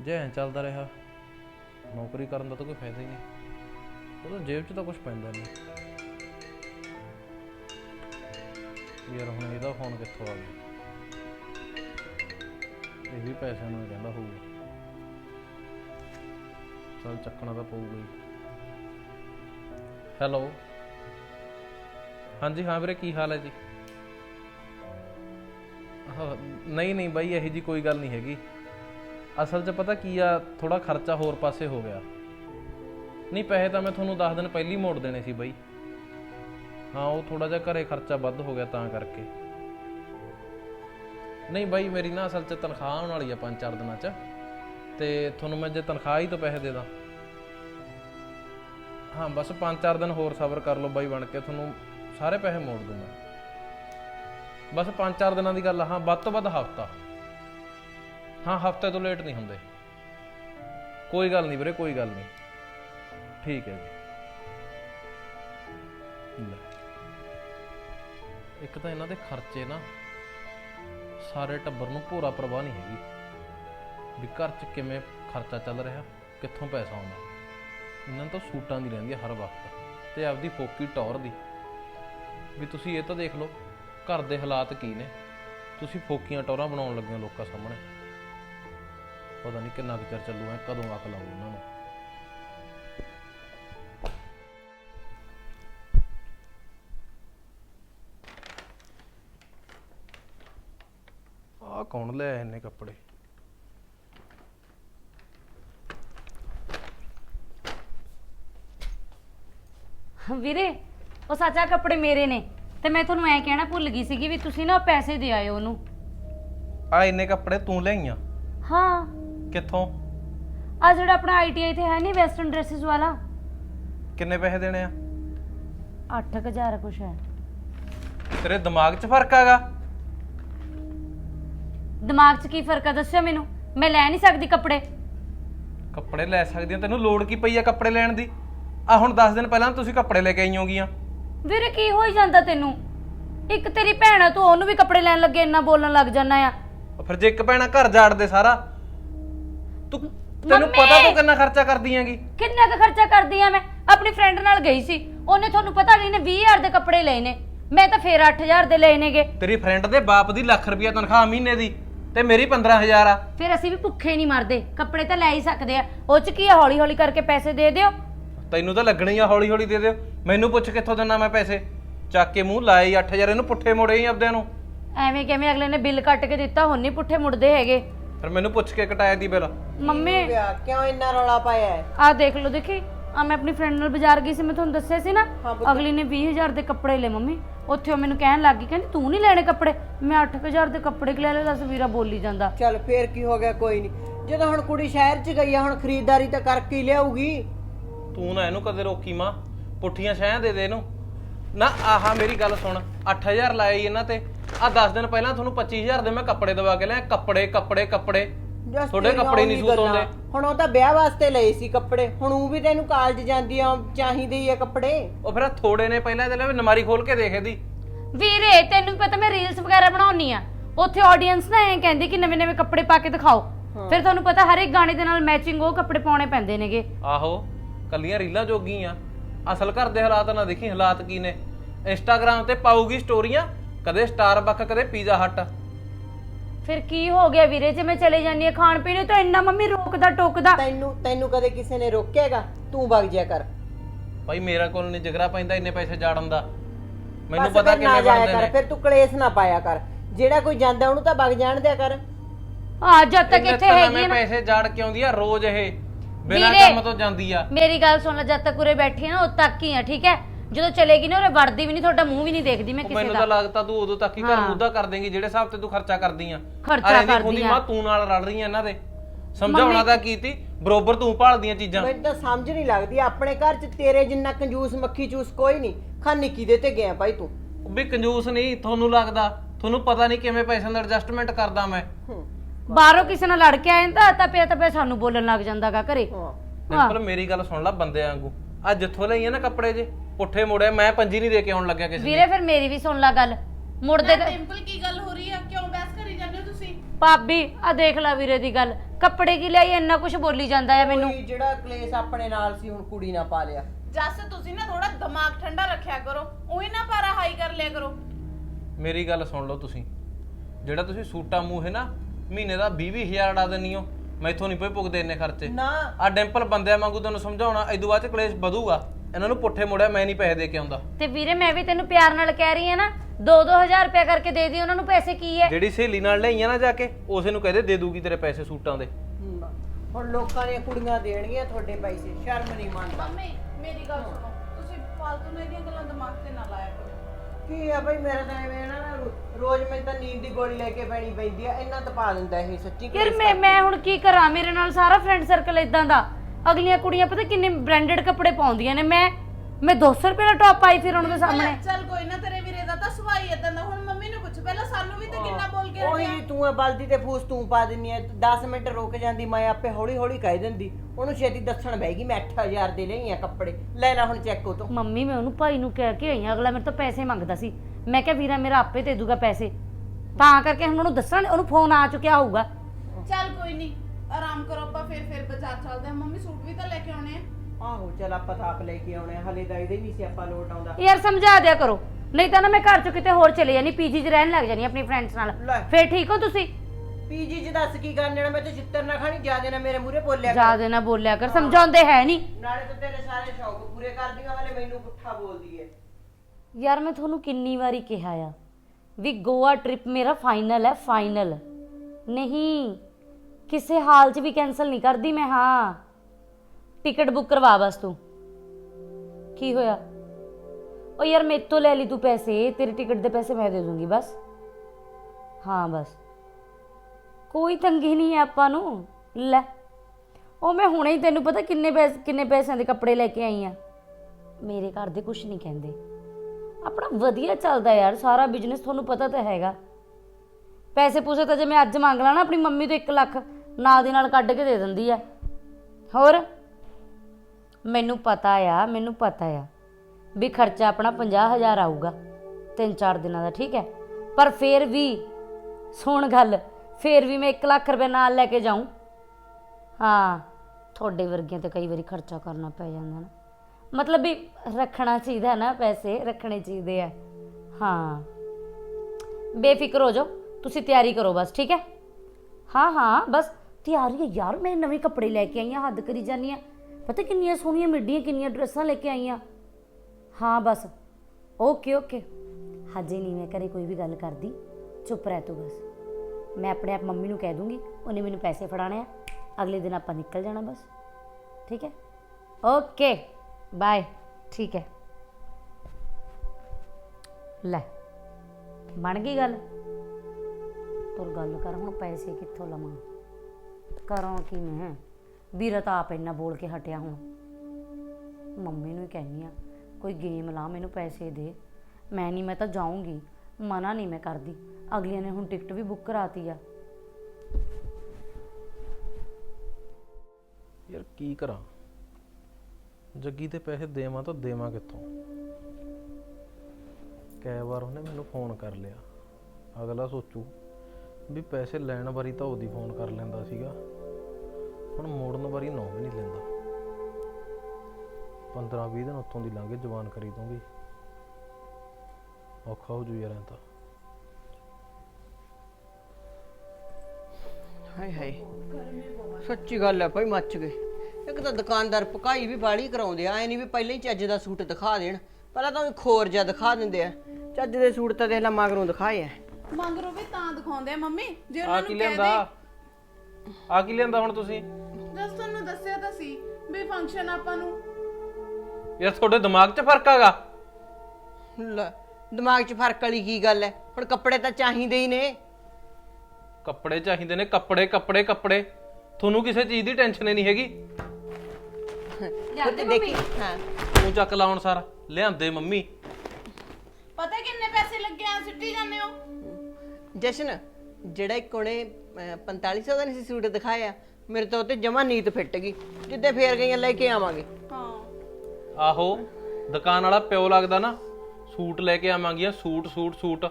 ਜੇ ਐਂ ਚੱਲਦਾ ਰਿਹਾ, ਨੌਕਰੀ ਕਰਨ ਦਾ ਤਾਂ ਕੋਈ ਫਾਇਦਾ ਹੀ ਨਹੀਂ। ਉਹਦਾ ਜੇਬ 'ਚ ਤਾਂ ਕੁਝ ਪੈਂਦਾ ਨਹੀਂ। ਯਾਰ ਹੁਣ ਇਹਦਾ ਫੋਨ ਕਿੱਥੋਂ ਆ ਗਿਆ? ਇਹ ਵੀ ਪੈਸਿਆਂ ਨੂੰ ਹੀ ਕਹਿੰਦਾ ਹੋਊਗਾ। ਚਲ ਚੱਕਣਾ ਤਾਂ ਪਊਗਾ ਹੀ। ਹੈਲੋ। ਹਾਂਜੀ ਹਾਂ ਵੀਰੇ ਕੀ ਹਾਲ ਹੈ ਜੀ? ਹਾਂ, ਨਹੀਂ ਨਹੀਂ ਬਾਈ ਇਹੋ ਜੀ ਕੋਈ ਗੱਲ ਨਹੀਂ ਹੈਗੀ। ਅਸਲ 'ਚ ਪਤਾ ਕੀ ਆ ਥੋੜਾ ਖਰਚਾ ਹੋਰ ਪਾਸੇ ਹੋ ਗਿਆ। ਨਹੀਂ ਪੈਸੇ ਤਾਂ ਮੈਂ ਤੁਹਾਨੂੰ 10 ਦਿਨ ਪਹਿਲੀ ਮੋੜ ਦੇਣੇ ਸੀ ਬਾਈ। ਹਾਂ ਉਹ ਥੋੜਾ ਜਿਹਾ ਘਰੇ ਖਰਚਾ ਵੱਧ ਹੋ ਗਿਆ ਤਾਂ ਕਰਕੇ। ਨਹੀਂ ਬਾਈ ਮੇਰੀ ਨਾ ਅਸਲ 'ਚ ਤਨਖਾਹ ਆਉਣ ਵਾਲੀ ਆ 5-4 ਦਿਨਾਂ 'ਚ। ਤੇ ਤੁਹਾਨੂੰ ਮੈਂ ਜੇ ਤਨਖਾਹ ਹੀ ਤੋਂ ਪੈਸੇ ਦੇ ਦਾਂ। ਹਾਂ, ਬਸ 5-4 ਦਿਨ ਹੋਰ ਸਬਰ ਕਰ ਲਓ ਬਾਈ ਬਣ ਕੇ, ਤੁਹਾਨੂੰ ਸਾਰੇ ਪੈਸੇ ਮੋੜ ਦੂੰਗਾ। ਬਸ 5-4 ਦਿਨਾਂ ਦੀ ਗੱਲ ਆ, ਹਾਂ, ਵੱਧ ਤੋਂ ਵੱਧ ਹਫਤਾ। ਹਾਂ, ਹਫ਼ਤੇ ਤੋਂ ਲੇਟ ਨਹੀਂ ਹੁੰਦੇ। ਕੋਈ ਗੱਲ ਨਹੀਂ ਵੀਰੇ, ਕੋਈ ਗੱਲ ਨਹੀਂ। ਠੀਕ ਹੈ ਜੀ। ਲੈ। ਇੱਕ ਤਾਂ ਇਹਨਾਂ ਦੇ ਖਰਚੇ ਨਾ, ਸਾਰੇ ਟੱਬਰ ਨੂੰ ਪੂਰਾ ਪਰਵਾਹ ਨਹੀਂ ਹੈਗੀ। ਵੀ ਘਰ 'ਚ ਕਿਵੇਂ ਖਰਚਾ ਚੱਲ ਰਿਹਾ, ਕਿੱਥੋਂ ਪੈਸਾ ਆਉਂਦਾ। ਇਹਨਾਂ ਨੂੰ ਤਾਂ ਸੂਟਾਂ ਦੀ ਰਹਿੰਦੀ ਹੈ ਹਰ ਵਕਤ ਤੇ ਆਪਦੀ ਫੋਕੀ ਟੌਰ ਦੀ। ਵੀ ਤੁਸੀਂ ਇਹ ਤਾਂ ਦੇਖ ਲਓ, ਘਰ ਦੇ ਹਾਲਾਤ ਕੀ ਨੇ। ਤੁਸੀਂ ਫੋਕੀਆਂ ਟੌਰਾਂ ਬਣਾਉਣ ਲੱਗੇ ਹੋ ਲੋਕਾਂ ਸਾਹਮਣੇ। ਪਤਾ ਨਹੀਂ ਕਿੰਨਾ ਕੁ ਚਿਰ ਚੱਲੂ ਐ ਕਦੋਂ ਅਕਲ ਆਊ ਇਹਨਾਂ ਨੂੰ। ਆਹ ਕੌਣ ਲੈ ਆਇਆ ਇੰਨੇ ਕੱਪੜੇ? ਵੀਰੇ ਉਹ ਸੱਚਾ ਕੱਪੜੇ ਮੇਰੇ ਨੇ ਤੇ ਮੈਂ ਤੁਹਾਨੂੰ ਐ ਕਹਿਣਾ ਭੁੱਲ ਗਈ ਸੀਗੀ ਵੀ ਤੁਸੀਂ ਨਾ ਪੈਸੇ ਦੇ ਆਇਓ ਉਹਨੂੰ। ਆ ਇੰਨੇ ਕੱਪੜੇ ਤੂੰ ਲਿਆਈਆਂ? ਹਾਂ। ਕਿੱਥੋਂ? ਆ ਜਿਹੜਾ ਆਪਣਾ ਆਈਟੀਆਈ ਤੇ ਹੈ ਨਹੀਂ ਵੈਸਟਰਨ ਡਰੈਸਸ ਵਾਲਾ? ਕਿੰਨੇ ਪੈਸੇ ਦੇਣੇ ਆ? 8000 ਕੁਛ ਹੈ। ਤੇਰੇ ਦਿਮਾਗ 'ਚ ਫ਼ਰਕ ਆਗਾ? ਦਿਮਾਗ 'ਚ ਕੀ ਫ਼ਰਕ ਆ ਦੱਸਿਓ ਮੈਨੂੰ। ਮੈਂ ਲੈ ਨਹੀਂ ਸਕਦੀ ਕੱਪੜੇ। ਕੱਪੜੇ ਲੈ ਸਕਦੀ ਆ ਤੈਨੂੰ ਲੋੜ ਕੀ ਪਈ ਆ ਕੱਪੜੇ ਲੈਣ ਦੀ? ਆ ਹੁਣ 10 ਦਿਨ ਪਹਿਲਾਂ ਤੁਸੀਂ ਕੱਪੜੇ ਲੈ ਕੇ ਆਈ ਹੋਗੀਆਂ। ਵੀਰੇ ਕੀ ਹੋਈ ਜਾਂਦਾ ਤੈਨੂੰ? ਇੱਕ ਤੇਰੀ ਭੈਣ ਆ ਤੂੰ ਉਹਨੂੰ ਵੀ ਕੱਪੜੇ ਲੈਣ ਲੱਗੇ ਇੰਨਾ ਬੋਲਣ ਲੱਗ ਜਾਂਦਾ ਆ। ਫਿਰ ਜੇ ਇੱਕ ਭੈਣਾ ਘਰ ਜਾੜਦੇ ਸਾਰਾ। ਤੂੰ ਤੈਨੂੰ! ਪਤਾ ਤੂੰ ਕਿੰਨਾ ਖਰਚਾ ਕਰਦੀ ਹੈਗੀ। ਕਿੰਨਾ ਕੁ ਖਰਚਾ ਕਰਦੀ ਆ ਮੈਂ? ਆਪਣੀ ਫਰੈਂਡ ਨਾਲ ਗਈ ਸੀ। ਉਹਨੇ ਤੁਹਾਨੂੰ ਪਤਾ ਨਹੀਂ ਨੇ 20000 ਦੇ ਕੱਪੜੇ ਲਏ ਨੇ। ਮੈਂ ਤਾਂ ਫੇਰ 8000 ਦੇ ਲਏ ਨੇਗੇ। ਤੇਰੀ ਫਰੈਂਡ ਦੇ ਬਾਪ ਦੀ ਲੱਖ ਰੁਪਇਆ ਤਨਖਾਹ ਮਹੀਨੇ ਦੀ ਤੇ ਮੇਰੀ 15000 ਆ। ਫਿਰ ਅਸੀਂ ਵੀ ਭੁੱਖੇ ਨਹੀਂ ਮਰਦੇ। ਕੱਪੜੇ ਤਾਂ ਲੈ ਹੀ ਸਕਦੇ ਆ। ਉਹ ਚ ਕੀ ਆ? ਹੌਲੀ ਹੌਲੀ ਕਰਕੇ ਪੈਸੇ ਦੇ ਦਿਓ। ਤੈਨੂੰ ਤਾਂ ਲੱਗਣੀ ਆ ਹੌਲੀ ਹੌਲੀ ਦੇ ਦਿਓ। ਮੈਨੂੰ ਪੁੱਛ ਕਿੱਥੋਂ ਦਿਨਾ ਮੈਂ ਪੈਸੇ? ਚੱਕ ਕੇ ਮੂੰਹ ਲਾਏ 8000 ਇਹਨੂੰ ਪੁੱਠੇ ਮੋੜੇ ਹੀ ਆਪਦਿਆਂ ਨੂੰ। ਐਵੇਂ ਕਿਵੇਂ ਅਗਲੇ ਨੇ ਬਿੱਲ ਕੱਟ ਕੇ ਦਿੱਤਾ ਹੁਣ ਨਹੀਂ ਪੁੱਠੇ ਮੁੜਦੇ ਹੈਗੇ। ਫਿਰ ਮੈਨੂੰ ਪੁੱਛ ਕੇ ਕਟਾਇਆ ਦੀ ਬਿੱਲ। ਮੰਮੀ। ਪਿਆ ਕਿਉਂ ਇੰਨਾ ਰੌਲਾ ਪਾਇਆ ਹੈ? ਆਹ ਦੇਖ ਲਓ ਦੇਖੀ ਆ ਮੈਂ ਆਪਣੀ ਫਰੈਂਡ ਨਾਲ ਬਾਜ਼ਾਰ ਗਈ ਸੀ ਮੈਂ ਤੁਹਾਨੂੰ ਦੱਸਿਆ ਸੀ ਨਾ ਅਗਲੀ ਨੇ 20000 ਦੇ ਕੱਪੜੇ ਲਏ ਮੰਮੀ। ਉੱਥੇ ਉਹ ਮੈਨੂੰ ਕਹਿਣ ਲੱਗ ਗਈ ਕਹਿੰਦੀ ਤੂੰ ਨਹੀਂ ਲੈਣੇ ਕੱਪੜੇ? ਮੈਂ 8000 ਦੇ ਕੱਪੜੇ ਕਿ ਲੈ ਲਏ ਦੱਸ ਵੀਰਾ ਬੋਲੀ ਜਾਂਦਾ। ਚੱਲ ਫੇਰ ਕੀ ਹੋ ਗਿਆ ਕੋਈ ਨਹੀਂ ਜਦੋਂ ਹੁਣ ਕੁੜੀ ਸ਼ਹਿਰ 'ਚ ਗਈ ਆ ਹੁਣ ਖਰੀਦਦਾਰੀ ਤਾਂ ਕਰਕੇ ਹੀ ਲਿਆਊਗੀ। ਤੂੰ ਨਾ ਇਹਨੂੰ ਕਦੇ ਰੋਕੀ ਮਾਂ ਪੁੱਠੀਆਂ ਸ਼ਹਿਆਂ ਦੇ ਦੇ ਇਹਨੂੰ। ਨਾ ਆਹਾ ਮੇਰੀ ਗੱਲ ਸੁਣ 8000 ਲਾਏ ਇਹਨਾਂ ਤੇ ਆ 10 ਦਿਨ ਪਹਿਲਾਂ ਤੁਹਾਨੂੰ 25000 ਦੇ ਮੈਂ ਕੱਪੜੇ ਦਵਾ ਕੇ ਲਿਆ ਕੱਪੜੇ ਕੱਪੜੇ ਕੱਪੜੇ। ਤੁਹਾਡੇ ਤੇਰੀਆਂ ਕੱਪੜੇ ਨਹੀਂ ਉਹੀ ਸੂਤ ਗੱਲਾਂ। ਆਉਂਦੇ ਹੁਣ ਉਹ ਤਾਂ ਵਿਆਹ ਵਾਸਤੇ ਲਏ ਸੀ ਕੱਪੜੇ। ਹੁਣ ਉਹ ਵੀ ਤੈਨੂੰ ਕਾਲਜ ਜਾਂਦੀ ਆ ਚਾਹੀਦੇ ਹੀ ਆ ਕੱਪੜੇ। ਉਹ ਫਿਰ ਆਹ ਥੋੜੇ ਨੇ ਪਹਿਲਾਂ ਇਹਦੇ ਲਈ ਨਮਾਰੀ ਖੋਲ ਕੇ ਦੇਖ ਇਹਦੀ। ਵੀਰੇ ਤੈਨੂੰ ਵੀ ਪਤਾ ਮੈਂ ਰੀਲਸ ਵਗੈਰਾ ਬਣਾਉਣੀ ਆ। ਉੱਥੇ ਆਡੀਅנס ਨਾ ਐਂ ਕਹਿੰਦੀ ਕਿ ਨਵੇਂ ਨਵੇਂ ਕੱਪੜੇ ਪਾ ਕੇ ਦਿਖਾਓ। ਫਿਰ ਤੁਹਾਨੂੰ ਪਤਾ ਹਰ ਇੱਕ ਗਾਣੇ ਦੇ ਨਾਲ ਮੈਚਿੰਗ ਉਹ ਕੱਪੜੇ ਪਾਉਣੇ ਪੈਂਦੇ ਨੇਗੇ। ਆਹੋ। ਕੱਲੀਆਂ ਰੀਲਾਂ ਜੋਗੀ ਆ। ਅਸਲ ਘਰ ਦੇ ਹਾਲਾਤ ਨਾ ਦੇਖੀ ਹਾਲਾਤ ਕੀ ਨੇ? ਇੰਸਟਾਗ੍ਰam ਤੇ ਪਾਊਗੀ ਸਟੋਰੀਆਂ ਕਦੇ ਸਟਾਰਬਕ ਕਦੇ ਪੀਜ਼ਾ ਹੱਟ ਫਿਰ ਕੀ ਹੋ ਗਿਆ ਵੀਰੇ? ਜੇ ਮੈਂ ਚਲੇ ਜਾਂਦੀ ਆ ਖਾਣ ਪੀਣ ਨੂੰ ਤਾਂ ਇੰਨਾ ਮੰਮੀ ਰੋਕਦਾ ਟੋਕਦਾ। ਤੈਨੂੰ ਤੈਨੂੰ ਕਦੇ ਕਿਸੇ ਨੇ ਰੋਕਿਆਗਾ? ਤੂੰ ਵਗ ਜਾ ਕਰ। ਭਾਈ ਮੇਰਾ ਕੋਲ ਨਹੀਂ ਜਿਗਰਾ ਪੈਂਦਾ ਇੰਨੇ ਪੈਸੇ ਜਾੜਨ ਦਾ। ਮੈਨੂੰ ਪਤਾ ਕਿਵੇਂ ਬਣਦੇ ਨੇ। ਫਿਰ ਤੂੰ ਕਲੇਸ਼ ਨਾ ਪਾਇਆ ਕਰ। ਜਿਹੜਾ ਕੋਈ ਜਾਂਦਾ ਉਹਨੂੰ ਤਾਂ ਵਗ ਜਾਣ ਦਿਆ ਕਰ। ਆ ਜਦ ਤੱਕ ਇੱਥੇ ਹੈਗੀ ਨਾ। ਪੈਸੇ ਜਾੜ ਕੇ ਆਉਂਦੀ ਆ ਰੋਜ਼ ਇਹ। ਬਿਨਾਂ ਵੀਰੇ। ਕੰਮ ਤੋਂ ਜਾਂਦੀ ਆ। ਮੇਰੀ ਗੱਲ ਸੁਣ ਲੈ ਜਦ ਤੱਕ ਉਰੇ ਬੈਠੀ ਆ ਨਾ ਉਦ ਤੱਕ ਹੀ ਆ ਠੀਕ ਹੈ? ਜਦੋਂ ਚਲੇਗੀ ਨਾ ਉਹਨੇ ਵੜਦੀ ਵੀ ਨਹੀਂ ਤੁਹਾਡਾ ਮੂੰਹ ਵੀ ਨਹੀਂ ਦੇਖਦੀ ਮੈਂ ਉਹ ਕਿਸੇ ਮੈਨੂੰ ਦਾ। ਤਾਂ ਲੱਗਦਾ ਤੂੰ ਉਦੋਂ ਤੱਕ ਹੀ ਘਰ ਮੁੱਦਾ ਕਰ ਦੇਂਗੀ ਜਿਹੜੇ ਹਿਸਾਬ ਤੇ ਤੂੰ ਖਰਚਾ ਕਰਦੀ ਆ। ਖਰਚਾ ਕਰਦੀ ਖੁੰਦੀ ਆਂ। ਮਾਂ ਤੂੰ ਨਾਲ ਰਲ ਰਹੀ ਆ ਇਹਨਾਂ ਦੇ। ਸਮਝਾਉਣਾ ਤਾਂ ਕੀਤੀ ਬਰੋਬਰ ਤੂੰ ਭਾਲਦੀਆਂ ਚੀਜ਼ਾਂ। ਮੈਨੂੰ ਤਾਂ ਸਮਝ ਨਹੀਂ ਲੱਗਦੀ ਆਪਣੇ ਘਰ 'ਚ ਤੇਰੇ ਜਿੰਨਾ ਕੰਜੂਸ ਮੱਖੀ ਚੂਸ ਕੋਈ ਨਹੀਂ। ਖਾਨੀ ਕਿਦੇ ਤੇ ਗਿਆ ਭਾਈ ਤੂੰ। ਵੀ ਕੰਜੂਸ ਨਹੀਂ ਤੁਹਾਨੂੰ ਲੱਗਦਾ? ਤੁਹਾਨੂੰ ਪਤਾ ਨਹੀਂ ਕਿਵੇਂ ਪੈਸਿਆਂ ਦਾ ਐਡਜਸਟਮੈਂਟ ਕਰਦਾ ਮੈਂ। ਬਾਹਰੋਂ ਕਿਸੇ ਨਾਲ ਲੜ ਕੇ ਆਏ ਤਾਂ ਤਾਂ ਪਿਆ ਤਾਂ ਪਿਆ ਸਾਨੂੰ ਬੋਲਣ ਲੱਗ ਜਾਂਦਾਗਾ ਘਰੇ। ਹਾਂ। ਡਿੰਪਲ ਮੇਰੀ ਗੱਲ ਸੁਣ ਲੈ ਬੰਦੇ ਵਾਂਗੂ। ਆ ਜਿੱਥੋਂ ਲਈਆਂ ਨਾ ਕੱਪੜੇ ਜੇ ਪੁੱਠੇ ਮੋੜੇ ਮੈਂ ਪੰਜੀ ਨਹੀਂ ਦੇ ਕੇ ਆਉਣ ਲੱਗਿਆ ਕਿਸੇ ਵੀਰੇ ਫਿਰ ਮੇਰੀ ਵੀ ਸੁਣ ਲੈ ਗੱਲ। ਮੁੜਦੇ ਤਾਂ ਟੈਂਪਲ ਕੀ ਗੱਲ ਹੋ ਰਹੀ ਆ? ਕਿਉਂ ਬਹਿਸ ਕਰੀ ਜਾਂਦੇ ਹੋ ਤੁਸੀਂ? ਭਾਬੀ ਆ ਦੇਖ ਲੈ ਵੀਰੇ ਦੀ ਗੱਲ। ਕੱਪੜੇ ਕੀ ਲਈ ਇੰਨਾ ਕੁਝ ਬੋਲੀ ਜਾਂਦਾ ਆ ਮੈਨੂੰ। ਕੋਈ ਜਿਹੜਾ ਕਲੇਸ਼ ਆਪਣੇ ਨਾਲ ਸੀ ਹੁਣ ਕੁੜੀ ਨਾ ਪਾ ਲਿਆ। ਜੱਸ ਤੁਸੀਂ ਨਾ ਥੋੜਾ ਦਿਮਾਗ ਠੰਡਾ ਰੱਖਿਆ ਕਰੋ। ਉਹੀ ਨਾ ਪਾਰਾ ਹਾਈ ਕਰ ਲਿਆ ਕਰੋ। ਮੇਰੀ ਗੱਲ ਸੁਣ ਲਓ ਤੁਸੀਂ। ਜਿਹੜਾ ਤੁਸੀਂ ਸੂਟਾ ਮੂੰਹ ਹੈ ਨਾ ਮਹੀਨੇ ਦਾ 20 ਹਜ਼ਾਰ ਅੜਾ ਦਿੰਨੀ ਹੋ ਮੈਥੋਂ ਨਹੀਂ ਪਏ ਭੁਗਦੇ ਇੰਨੇ ਖਰਚੇ। ਨਾ। ਆ ਡਿੰਪਲ ਬੰਦਿਆਂ ਵਾਂਗੂ ਤੈਨੂੰ ਸਮਝਾਉਣਾ ਇਦੋਂ ਬਾਅਦ ਚ ਕਲੇਸ਼ ਵਧੂਗਾ। ਇਹਨਾਂ ਨੂੰ ਪੁੱਠੇ ਮੋੜਿਆ ਮੈਂ ਨਹੀਂ ਪੈਸੇ ਦੇ ਕੇ ਆਉਂਦਾ। ਤੇ ਵੀਰੇ ਮੈਂ ਵੀ ਤੈਨੂੰ ਪਿਆਰ ਨਾਲ ਕਹਿ ਰਹੀ ਆ ਨਾ 2-2000 ਰੁਪਏ ਕਰਕੇ ਦੇ ਦੀ ਉਹਨਾਂ ਨੂੰ ਪੈਸੇ ਕੀ ਹੈ ਜਿਹੜੀ ਸਹੇਲੀ ਨਾਲ ਲਈਆਂ ਨਾ ਜਾ ਕੇ ਉਸੇ ਨੂੰ ਕਹਦੇ ਦੇ ਦੂਗੀ ਤੇਰੇ ਪੈਸੇ ਸੂਟਾਂ ਦੇ। ਹੁਣ ਲੋਕਾਂ ਦੀਆਂ ਕੁੜੀਆਂ ਦੇਣਗੀਆਂ ਤੁਹਾਡੇ ਪੈਸੇ ਸ਼ਰਮ ਨਹੀਂ ਮੰਨਦਾ। ਮੰਮੀ ਮੇਰੀ ਗੱਲ ਸੁਣੋ। ਤੁਸੀਂ ਫਾਲਤੂ ਨੂੰ ਇਹਦੀਆਂ ਗੱਲਾਂ ਦਿਮਾਗ ਤੇ ਨਾ ਲਾਇਆ ਕਰੋ। ਕੀ ਆ ਬਈ ਮੇਰਾ ਤਾਂ ਐਵੇਂ ਨਾ ਨਾ ਰੋ- ਰੋਜ਼ ਮੈਂ ਤਾਂ ਨੀਂਦ ਦੀ ਗੋਲੀ ਲੈ ਕੇ ਪੈਣੀ ਪੈਂਦੀ ਆ ਇੰਨਾ ਤਾਂ ਪਾ ਦਿੰਦਾ ਇਹ ਸੱਚੀ ਯਾਰ ਮੈਂ ਮੈਂ ਹੁਣ ਕੀ ਕਰਾਂ? ਮੇਰੇ ਨਾਲ ਸਾਰਾ ਫਰੈਂਡ ਸਰਕਲ ਇਦਾਂ ਦਾ। ਅਗਲੀਆਂ ਕੁੜੀਆਂ ਪਤਾ ਕਿੰਨੇ ਬ੍ਰਾਂਡਡ ਕੱਪੜੇ ਪਾਉਂਦੀਆਂ ਨੇ। ਮੈਂ ਮੈਂ 200 ਰੁਪਏ ਦਾ ਟੌਪ ਪਾਈ ਫਿਰ ਉਹਨਾਂ ਦੇ ਸਾਹਮਣੇ। ਚੱਲ ਕੋਈ ਨਾ ਤੇਰੇ ਵੀਰੇ ਦਾ ਤਾਂ ਸਵਾਈ ਇਦਾਂ ਦਾ ਹੁਣ ਮੰਮੀ ਨੂੰ ਪੁੱਛ ਪਹਿਲਾਂ ਸਾਨੂੰ ਵੀ ਤਾਂ ਕਿੰਨਾ ਬੋਲ ਕੇ ਉਹੀ ਤੂੰ ਆ ਬਲਦੀ ਤੇ ਫੂਸ ਤੂੰ ਪਾ ਦਿੰਨੀ ਐ 10 ਮਿੰਟ ਰੁਕ ਜਾਂਦੀ ਮੈਂ ਆਪੇ ਹੌਲੀ ਹੌਲੀ ਕਹਿ ਦਿੰਦੀ। ਉਹਨੂੰ ਛੇਤੀ ਦੱਸਣ ਬੈਗੀ ਮੈਂ 8000 ਦੇ ਲਈ ਆ ਕੱਪੜੇ। ਲੈ ਲੈ ਹੁਣ ਚੈੱਕ ਉਹ ਤੋਂ ਮੰਮੀ ਮੈਂ ਉਹਨੂੰ ਭਾਈ ਨੂੰ ਕਹਿ ਕੇ ਆਈ ਹਾਂ ਅਗਲਾ ਮੇਰੇ ਤੋਂ ਪੈਸੇ ਮੰਗਦਾ ਸੀ। ਮੈਂ ਕਿਹਾ ਵੀਰਾ ਮੇਰਾ ਆਪੇ ਦੇ ਦੂਗਾ ਪੈਸੇ। ਤਾਂ ਕਰਕੇ ਹੁਣ ਉਹਨੂੰ ਦੱਸਣ ਉਹਨੂੰ ਫੋਨ ਆ ਚੁੱਕਿਆ ਹੋਊਗਾ। ਚੱਲ ਕੋਈ ਨਹੀਂ ਆਰਾਮ ਕਰੋ ਆਪਾਂ ਫਿਰ ਫਿਰ ਬਾਜ਼ਾਰ ਚੱਲਦੇ ਹਾਂ ਮੰਮੀ ਸੂਟ ਵੀ ਤਾਂ ਲੈ ਕੇ ਆਉਣੇ ਆ। ਆਹੋ ਚੱਲ ਆਪਾਂ ਤਾਂ ਆਪ ਲੈ ਕੇ ਆਉਣੇ ਆ, ਹਲੇ ਤਾਂ ਇਹਦੇ ਨਹੀਂ ਸੀ ਆਪਾਂ ਲੋਟ ਆਉਂਦਾ। ਯਾਰ ਸਮਝਾ ਦਿਆ ਕਰੋ। ਨਹੀਂ ਤਾਂ ਨਾ ਮੈਂ ਘਰ ਚੋਂ ਕਿਤੇ ਹੋਰ ਚਲੇ ਜਾਣੀ ਪੀਜੀ 'ਚ ਰਹਿਣ ਲੱਗ ਜਾਣੀ ਆਪਣੀ ਫਰੈਂਡਸ ਨਾਲ। ਲੈ। ਫੇਰ ਠੀਕ ਹੋ ਤੁਸੀਂ? ਪੀਜੀ ਚ ਦੱਸ ਕੀ ਕਰਨ ਜਾਣਾ ਮੈਂ ਤਾਂ ਚਿੱਤਰ ਨਾ ਖਾਣੀ ਜਿਆਦੇ ਨਾ ਮੇਰੇ ਮੂਹਰੇ ਬੋਲਿਆ ਕਰ। ਜ਼ਿਆਦਾ ਨਾ ਬੋਲਿਆ ਕਰ ਸਮਝਾਉਂਦੇ ਹੈ ਨਹੀਂ। ਨਾਲੇ ਤਾਂ ਤੇਰੇ ਸਾਰੇ ਸ਼ੌਕ ਪੂਰੇ ਕਰਦੀਆਂ ਹਲੇ ਮੈਨੂੰ ਪੁੱਠਾ ਬੋਲਦੀ ਐ। ਯਾਰ ਮੈਂ ਤੁਹਾਨੂੰ ਕਿੰਨੀ ਵਾਰੀ ਕਿਹਾ ਆ ਵੀ ਗੋਆ ਟ੍ਰਿਪ ਮੇਰਾ ਫਾਈਨਲ ਹੈ ਫਾਈਨਲ ਨਹੀਂ ਕਿਸੇ ਹਾਲ 'ਚ ਵੀ ਕੈਨਸਲ ਨਹੀਂ ਕਰਦੀ ਮੈਂ ਹਾਂ। ਟਿਕਟ ਬੁੱਕ ਕਰਵਾ ਬਸ ਤੂੰ। ਕੀ ਹੋਇਆ? ਉਹ ਯਾਰ ਮੇਰੇ ਤੋਂ ਲੈ ਲਈ ਤੂੰ ਪੈਸੇ, ਤੇਰੀ ਟਿਕਟ ਦੇ ਪੈਸੇ ਮੈਂ ਦੇ ਦੂੰਗੀ, ਬਸ। ਹਾਂ, ਬਸ। ਕੋਈ ਤੰਗੀ ਨਹੀਂ ਹੈ ਆਪਾਂ ਨੂੰ। ਲੈ ਉਹ ਮੈਂ ਹੁਣੇ ਹੀ ਤੈਨੂੰ ਪਤਾ ਕਿੰਨੇ ਪੈਸੇ, ਕਿੰਨੇ ਪੈਸਿਆਂ ਦੇ ਕੱਪੜੇ ਲੈ ਕੇ ਆਈ ਆ। ਮੇਰੇ ਘਰ ਦੇ ਕੁਝ ਨਹੀਂ ਕਹਿੰਦੇ। ਆਪਣਾ ਵਧੀਆ ਚੱਲਦਾ ਯਾਰ, ਸਾਰਾ ਬਿਜ਼ਨਸ ਤੁਹਾਨੂੰ ਪਤਾ ਤਾਂ ਹੈਗਾ। ਪੈਸੇ ਪੂਸੇ ਤਾਂ ਜੇ ਮੈਂ ਅੱਜ ਮੰਗ ਲਾਂ ਨਾ, ਆਪਣੀ ਮੰਮੀ ਤੋਂ 1 ਲੱਖ ਨਾਲ ਦੀ ਨਾਲ ਕੱਢ ਕੇ ਦੇ ਦਿੰਦੀ ਆ। ਹੋਰ? ਮੈਨੂੰ ਪਤਾ ਆ, ਮੈਨੂੰ ਪਤਾ ਆ। ਵੀ ਖਰਚਾ ਆਪਣਾ 50000 ਆਊਗਾ, ਤਿੰਨ ਚਾਰ ਦਿਨਾਂ ਦਾ, ਠੀਕ ਹੈ? ਪਰ ਫੇਰ ਵੀ, ਸੁਣ ਗੱਲ, ਫੇਰ ਵੀ ਮੈਂ 1 ਲੱਖ ਰੁਪਏ ਨਾਲ ਲੈ ਕੇ ਜਾਊਂ। ਹਾਂ, ਤੁਹਾਡੇ ਵਰਗਿਆਂ ਤੇ ਕਈ ਵਾਰੀ ਖਰਚਾ ਕਰਨਾ ਪੈ ਜਾਂਦਾ ਨਾ। ਮਤਲਬ ਵੀ ਰੱਖਣਾ ਚਾਹੀਦਾ ਨਾ ਪੈਸੇ, ਰੱਖਣੇ ਚਾਹੀਦੇ ਆ। ਹਾਂ। ਬੇਫਿਕਰ ਹੋ ਜਾਓ, ਤੁਸੀਂ ਤਿਆਰੀ ਕਰੋ ਬਸ, ਠੀਕ ਹੈ? ਹਾਂ ਹਾਂ, ਬਸ, ਤਿਆਰੀ ਹੈ ਯਾਰ, ਮੈਂ ਨਵੇਂ ਕੱਪੜੇ ਲੈ ਕੇ ਆਈ ਹਾਂ, ਹੱਦ ਕਰੀ ਜਾਨੀ ਆ ਪਤਾ ਕਿੰਨੀਆਂ ਸੋਹਣੀਆਂ ਮਿੱਡੀਆਂ, ਕਿੰਨੀਆਂ ਡਰੈਸਾਂ ਲੈ ਕੇ ਆਈ ਹਾਂ। ਹਾਂ, ਬਸ। ਓਕੇ ਓਕੇ ਹਜੇ ਨਹੀਂ ਮੈਂ ਘਰੇ ਕੋਈ ਵੀ ਗੱਲ ਕਰਦੀ। ਚੁੱਪ ਰਹਿ ਤੂੰ ਬਸ। ਮੈਂ ਆਪਣੇ ਆਪ ਮੰਮੀ ਨੂੰ ਕਹਿ ਦੂੰਗੀ, ਉਹਨੇ ਮੈਨੂੰ ਪੈਸੇ ਫੜਾਣੇ ਆ। ਅਗਲੇ ਦਿਨ ਆਪਾਂ ਨਿਕਲ ਜਾਣਾ ਬਸ। ਠੀਕ ਹੈ? ਓਕੇ ਬਾਏ ਠੀਕ ਹੈ। ਲੈ, ਬਣ ਗਈ ਗੱਲ? ਤੁਰ ਗੱਲ ਕਰ, ਹੁਣ ਪੈਸੇ ਕਿੱਥੋਂ ਲਵਾਂ? ਕਰਾਂ ਕੀ ਮੈਂ? ਵੀਰਾ ਤਾਂ ਆਪ ਇੰਨਾ ਬੋਲ ਕੇ ਹਟਿਆ ਹੁਣ। ਮੰਮੀ ਨੂੰ ਹੀ ਕਹਿੰਨੀ ਆ ਕੋਈ ਗੇਮ ਲਾ, ਮੈਨੂੰ ਪੈਸੇ ਦੇ। ਮੈਂ ਨਹੀਂ, ਮੈਂ ਤਾਂ ਜਾਊਂਗੀ। ਮਨਾ ਨਹੀਂ ਮੈਂ ਕਰਦੀ। ਅਗਲੀਆਂ ਨੇ ਹੁਣ ਟਿਕਟ ਵੀ ਬੁੱਕ ਕਰਾਤੀ ਆ। ਯਾਰ ਕੀ ਕਰਾਂ? ਜੱਗੀ ਦੇ ਪੈਸੇ ਦੇਵਾਂ ਤਾਂ ਦੇਵਾਂ ਕਿੱਥੋਂ? ਕਈ ਵਾਰ ਉਹਨੇ ਮੈਨੂੰ ਫੋਨ ਕਰ ਲਿਆ। ਅਗਲਾ ਸੋਚੂ ਵੀ ਪੈਸੇ ਲੈਣ ਵਾਰੀ ਤਾਂ ਉਹਦੀ ਫੋਨ ਕਰ ਲੈਂਦਾ ਸੀਗਾ। ਹੁਣ ਮੋੜਨ ਵਾਰੀ ਨੋ ਵੀ ਨਹੀਂ ਲੈਂਦਾ। 15 20 ਦਿਨ ਉੱਥੋਂ ਦੀ ਲੰਘੇ ਜਵਾਨ ਕਰੀ ਦੂੰਗੀ ਔਖਾ ਹੋ ਜੂ ਯਾਰ ਐਂ ਤਾਂ। ਹਾਏ ਹਾਏ ਸੱਚੀ ਗੱਲ ਹੈ ਭਾਈ ਮੱਚ ਗਏ। ਇੱਕ ਤਾਂ ਦੁਕਾਨਦਾਰ ਪਕਾਈ ਵੀ ਬਾਲੀ ਕਰਾਉਂਦੇ ਆ ਐ ਨਹੀਂ ਵੀ ਪਹਿਲਾਂ ਹੀ ਚੱਜ ਦਾ ਸੂਟ ਦਿਖਾ ਦੇਣ। ਪਹਿਲਾਂ ਤਾਂ ਉਹ ਖੋਰ ਜਿਹਾ ਦਿਖਾ ਦਿੰਦੇ ਆ। ਚੱਜ ਦੇ ਸੂਟ ਤਾਂ ਦੇਖ ਲੈ ਮਗਰੋਂ ਦਿਖਾਏ ਆ। ਮੰਗਰੋ ਵੀ ਤਾਂ ਦਿਖਾਉਂਦੇ ਆ ਮੰਮੀ ਜੇ ਆ ਉਹਨਾਂ ਕੀ ਨੂੰ ਕਹਿ ਲਿਆਂਦਾ ਦੇ। ਆ ਕੀ ਲਿਆਂਦਾ ਹੁਣ ਤੁਸੀਂ? ਜਸ ਤੁਹਾਨੂੰ ਦੱਸਿਆ ਤਾਂ ਸੀ ਵੀ ਫੰਕਸ਼ਨ ਆਪਾਂ ਨੂੰ ਯਾਰ ਤੁਹਾਡੇ ਦਿਮਾਗ 'ਚ ਫ਼ਰਕ ਹੈਗਾ ਲੈ ਦਿਮਾਗ 'ਚ ਫ਼ਰਕ ਵਾਲੀ ਕੀ ਗੱਲ ਹੈ ਹੁਣ ਕੱਪੜੇ ਤਾਂ ਚਾਹੀਦੇ ਹੀ ਨੇ। ਕੱਪੜੇ ਚਾਹੀਦੇ ਨੇ ਕੱਪੜੇ ਕੱਪੜੇ ਕੱਪੜੇ। ਤੁਹਾਨੂੰ ਕਿਸੇ ਚੀਜ਼ ਦੀ ਟੈਨਸ਼ਨ ਹੀ ਨਹੀਂ ਹੈਗੀ। ਪੁੱਤ ਦੇਖੀ ਹਾਂ। ਤੂੰ ਚੱਕ ਲਾਉਣ ਸਾਰ। ਲਿਆਂਦੇ ਮੰਮੀ। ਪਤਾ ਕਿੰਨੇ ਪੈਸੇ ਲੱਗੇ ਆ ਸਿੱਟੀ ਜਾਂਦੇ ਹੋ? ਜਸ਼ਨ ਜਿਹੜਾ ਇੱਕ ਉਹਨੇ ਅਹ, 4500 ਦਾ ਨਹੀਂ ਸੀ ਸੂਟ ਦਿਖਾਇਆ ਮੇਰੇ ਤਾਂ ਉੱਤੇ ਜਮਾ ਨੀਤ ਫਿੱਟ ਗਈ। ਜਿੱਦੇ ਫੇਰ ਗਈਆਂ ਲੈ ਕੇ ਆਵਾਂਗੇ। ਹਾਂ। ਆਹੋ ਦੁਕਾਨ ਵਾਲਾ ਪਿਓ ਲੱਗਦਾ ਨਾ ਸੂਟ ਲੈ ਕੇ ਆਵਾਂਗੀਆਂ ਸੂਟ ਸੂਟ ਸੂਟ।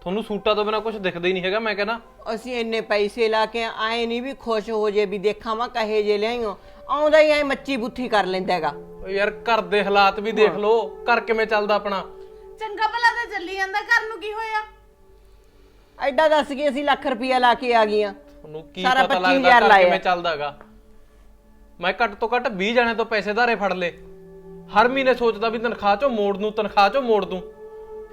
ਤੁਹਾਨੂੰ ਸੂਟਾਂ ਤੋਂ ਬਿਨਾ ਕੁਝ ਦਿਖਦਾ ਹੀ ਨਹੀਂ ਹੈਗਾ ਮੈਂ ਕਹਿੰਦਾ ਅਸੀਂ ਇੰਨੇ ਪੈਸੇ ਲਾ ਕੇ ਆਏ ਨਹੀਂ ਵੀ ਖੁਸ਼ ਹੋ ਜੇ ਵੀ ਦੇਖਾਂ ਵਾ ਕਹੇ ਜੇ ਲਿਆਈਓ। ਆਉਂਦਾ ਹੀ ਐ ਮੱਚੀ ਬੁੱਥੀ ਕਰ ਲੈਂਦਾ ਹੈਗਾ। ਓ ਯਾਰ ਘਰ ਦੇ ਹਾਲਾਤ ਵੀ ਦੇਖ ਲਓ ਘਰ ਕਿਵੇਂ ਚੱਲਦਾ ਆਪਣਾ। ਚੰਗਾ ਭਲਾ ਤਾਂ ਚੱਲੀ ਜਾਂਦਾ ਘਰ ਨੂੰ ਕੀ ਹੋਇਆ? ਐਡਾ ਦੱਸ ਕੇ ਅਸੀਂ ਲੱਖ ਰੁਪਇਆ ਲਾ ਕੇ ਆ ਗਈਆਂ। ਤੁਹਾਨੂੰ ਕੀ ਸਾਰਾ ਪਤਾ 25,000 ਲੱਗਦਾ ਘਰ ਲਾਇਆ। ਕਿਵੇਂ ਚੱਲਦਾਗਾ ਮੈਂ ਘੱਟ ਤੋਂ ਘੱਟ 20 ਜਣੇ ਤੋਂ ਪੈਸੇ ਧਾਰੇ ਫੜ ਲੇ ਹਰ ਮਹੀਨੇ ਸੋਚਦਾ ਵੀ ਤਨਖਾਹ ਚੋਂ ਮੋੜ ਦੂੰ ਤਨਖਾਹ ਚੋਂ ਮੋੜ ਦੂੰ।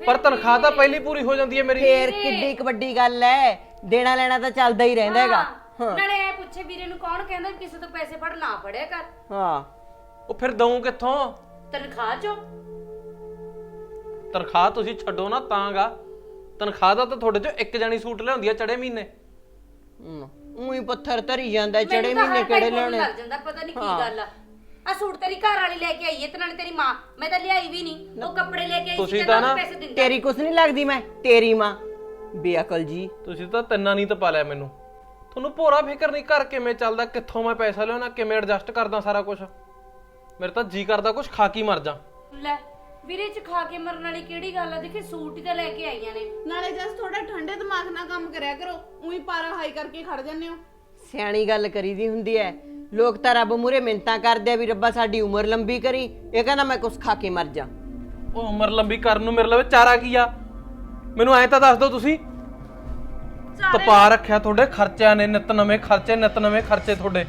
ਪਰ ਤਨਖਾਹ ਤਾਂ ਪਹਿਲੀ ਪੂਰੀ ਹੋ ਜਾਂਦੀ ਹੈ ਮੇਰੀ। ਫੇਰ ਕਿੱਡੀ ਕੁ ਵੱਡੀ ਗੱਲ ਐ। ਦੇਣਾ ਲੈਣਾ ਤਾਂ ਚੱਲਦਾ ਹੀ ਰਹਿੰਦਾ ਹੈਗਾ। ਨਾਲੇ ਇਹ ਪੁੱਛੇ ਵੀਰੇ ਨੂੰ ਕੌਣ ਕਹਿੰਦਾ ਵੀ ਕਿਸੇ ਤੋਂ ਪੈਸੇ ਫੜ ਨਾ ਫੜਿਆ ਕਰ। ਹਾਂ। ਉਹ ਫਿਰ ਦਊਂ ਕਿੱਥੋਂ? ਤਨਖਾਹ ਚੋਂ। ਤਨਖਾਹ ਤੁਸੀਂ ਛੱਡੋ ਨਾ ਤਾਂਗਾ। ਤਨਖਾਹ ਦਾ ਤਾਂ ਤੁਹਾਡੇ ਚੋਂ ਇੱਕ ਜਣੀ ਸੂਟ ਲਿਆਉਂਦੀ ਆ ਚੜੇ ਮਹੀਨੇ। ਉਹੀ ਪੱਥਰ ਧਰੀ ਜਾਂਦਾ ਚੜੇ ਮੈਨੂੰ ਤਾਂ ਮਹੀਨੇ ਕਿਹੜੇ ਲੱਗ ਜਾਂਦਾ ਪਤਾ ਨਹੀਂ ਕੀ ਗੱਲ ਆ। ਆ ਸੂਟ ਤੇਰੀ ਘਰ ਵਾਲੀ ਲੈ ਕੇ ਆਈ ਹੈ ਤੇ ਨਾਲੇ ਤੇਰੀ ਮਾਂ। ਮੈਂ ਤਾਂ ਲਿਆਈ ਵੀ ਨਹੀਂ। ਉਹ ਕੱਪੜੇ ਲੈ ਕੇ ਆਈ ਸੀ ਤੁਸੀਂ ਤਾਂ ਨਾ ਪੈਸੇ ਦਿੰਦਾ। ਤੇਰੀ ਕੁਛ ਨਹੀਂ ਲੱਗਦੀ ਮੈਂ ਤੇਰੀ ਮਾਂ। ਬੇਅਕਲ ਜੀ। ਤੁਸੀਂ ਤਾਂ ਤਿੰਨਾਂ ਨਹੀਂ ਤਪਾ ਲਿਆ ਮੈਨੂੰ। ਤੁਹਾਨੂੰ ਭੋਰਾ ਫਿਕਰ ਨਹੀਂ ਘਰ ਕਿਵੇਂ ਚੱਲਦਾ ਕਿੱਥੋਂ ਮੈਂ ਪੈਸਾ ਲਿਆਉਣਾ ਕਿਵੇਂ ਐਡਜਸਟ ਕਰਦਾ ਸਾਰਾ ਕੁਝ ਮੇਰੇ ਤਾਂ ਜੀ ਕਰਦਾ ਕੁਝ ਖਾ ਕੇ ਹੀ ਮਰ ਜਾ। ਲੈ ਵੀਰੇ ਚ ਖਾ ਕੇ ਮਰਨ ਵਾਲੀ ਕਿਹੜੀ ਗੱਲ ਆ? ਦੇਖੀ ਸੂਟ ਹੀ ਤਾਂ ਲੈ ਕੇ ਆਈਆਂ ਨੇ। ਨਾਲੇ ਜਸ ਥੋੜਾ ਠੰਡੇ ਦਿਮਾਗ ਨਾਲ ਕੰਮ ਕਰਿਆ ਕਰੋ। ਉਹੀ ਪਾਰਾ ਹਾਈ ਕਰਕੇ ਖੜ ਜਾਂਦੇ ਹੋ। ਸਿਆਣੀ ਗੱਲ ਕਰੀਦੀ ਹੁੰਦੀ ਐ। ਲੋਕ ਤਾਂ ਰੱਬ ਮੂਰੇ ਮਿੰਤਾਂ ਕਰਦੇ ਆ ਵੀ ਰੱਬਾ ਸਾਡੀ ਉਮਰ ਲੰਬੀ ਕਰੀ। ਇਹ ਕਹਿੰਦਾ ਮੈਂ ਕੁਛ ਖਾ ਕੇ ਮਰ ਜਾ। ਉਹ ਉਮਰ ਲੰਬੀ ਕਰਨ ਨੂੰ ਮੇਰੇ ਲਵੇ ਚਾਰਾ ਕੀ ਆ? ਮੈਨੂੰ ਐਂ ਤਾਂ ਦੱਸ ਦਿਓ ਤੁਸੀਂ। ਤਪਾ ਰੱਖਿਆ ਤੁਹਾਡੇ ਖਰਚਿਆਂ ਨੇ ਨਿਤ ਨਵੇਂ ਖਰਚੇ ਨਿਤ ਨਵੇਂ ਖਰਚੇ ਤੁਹਾਡੇ।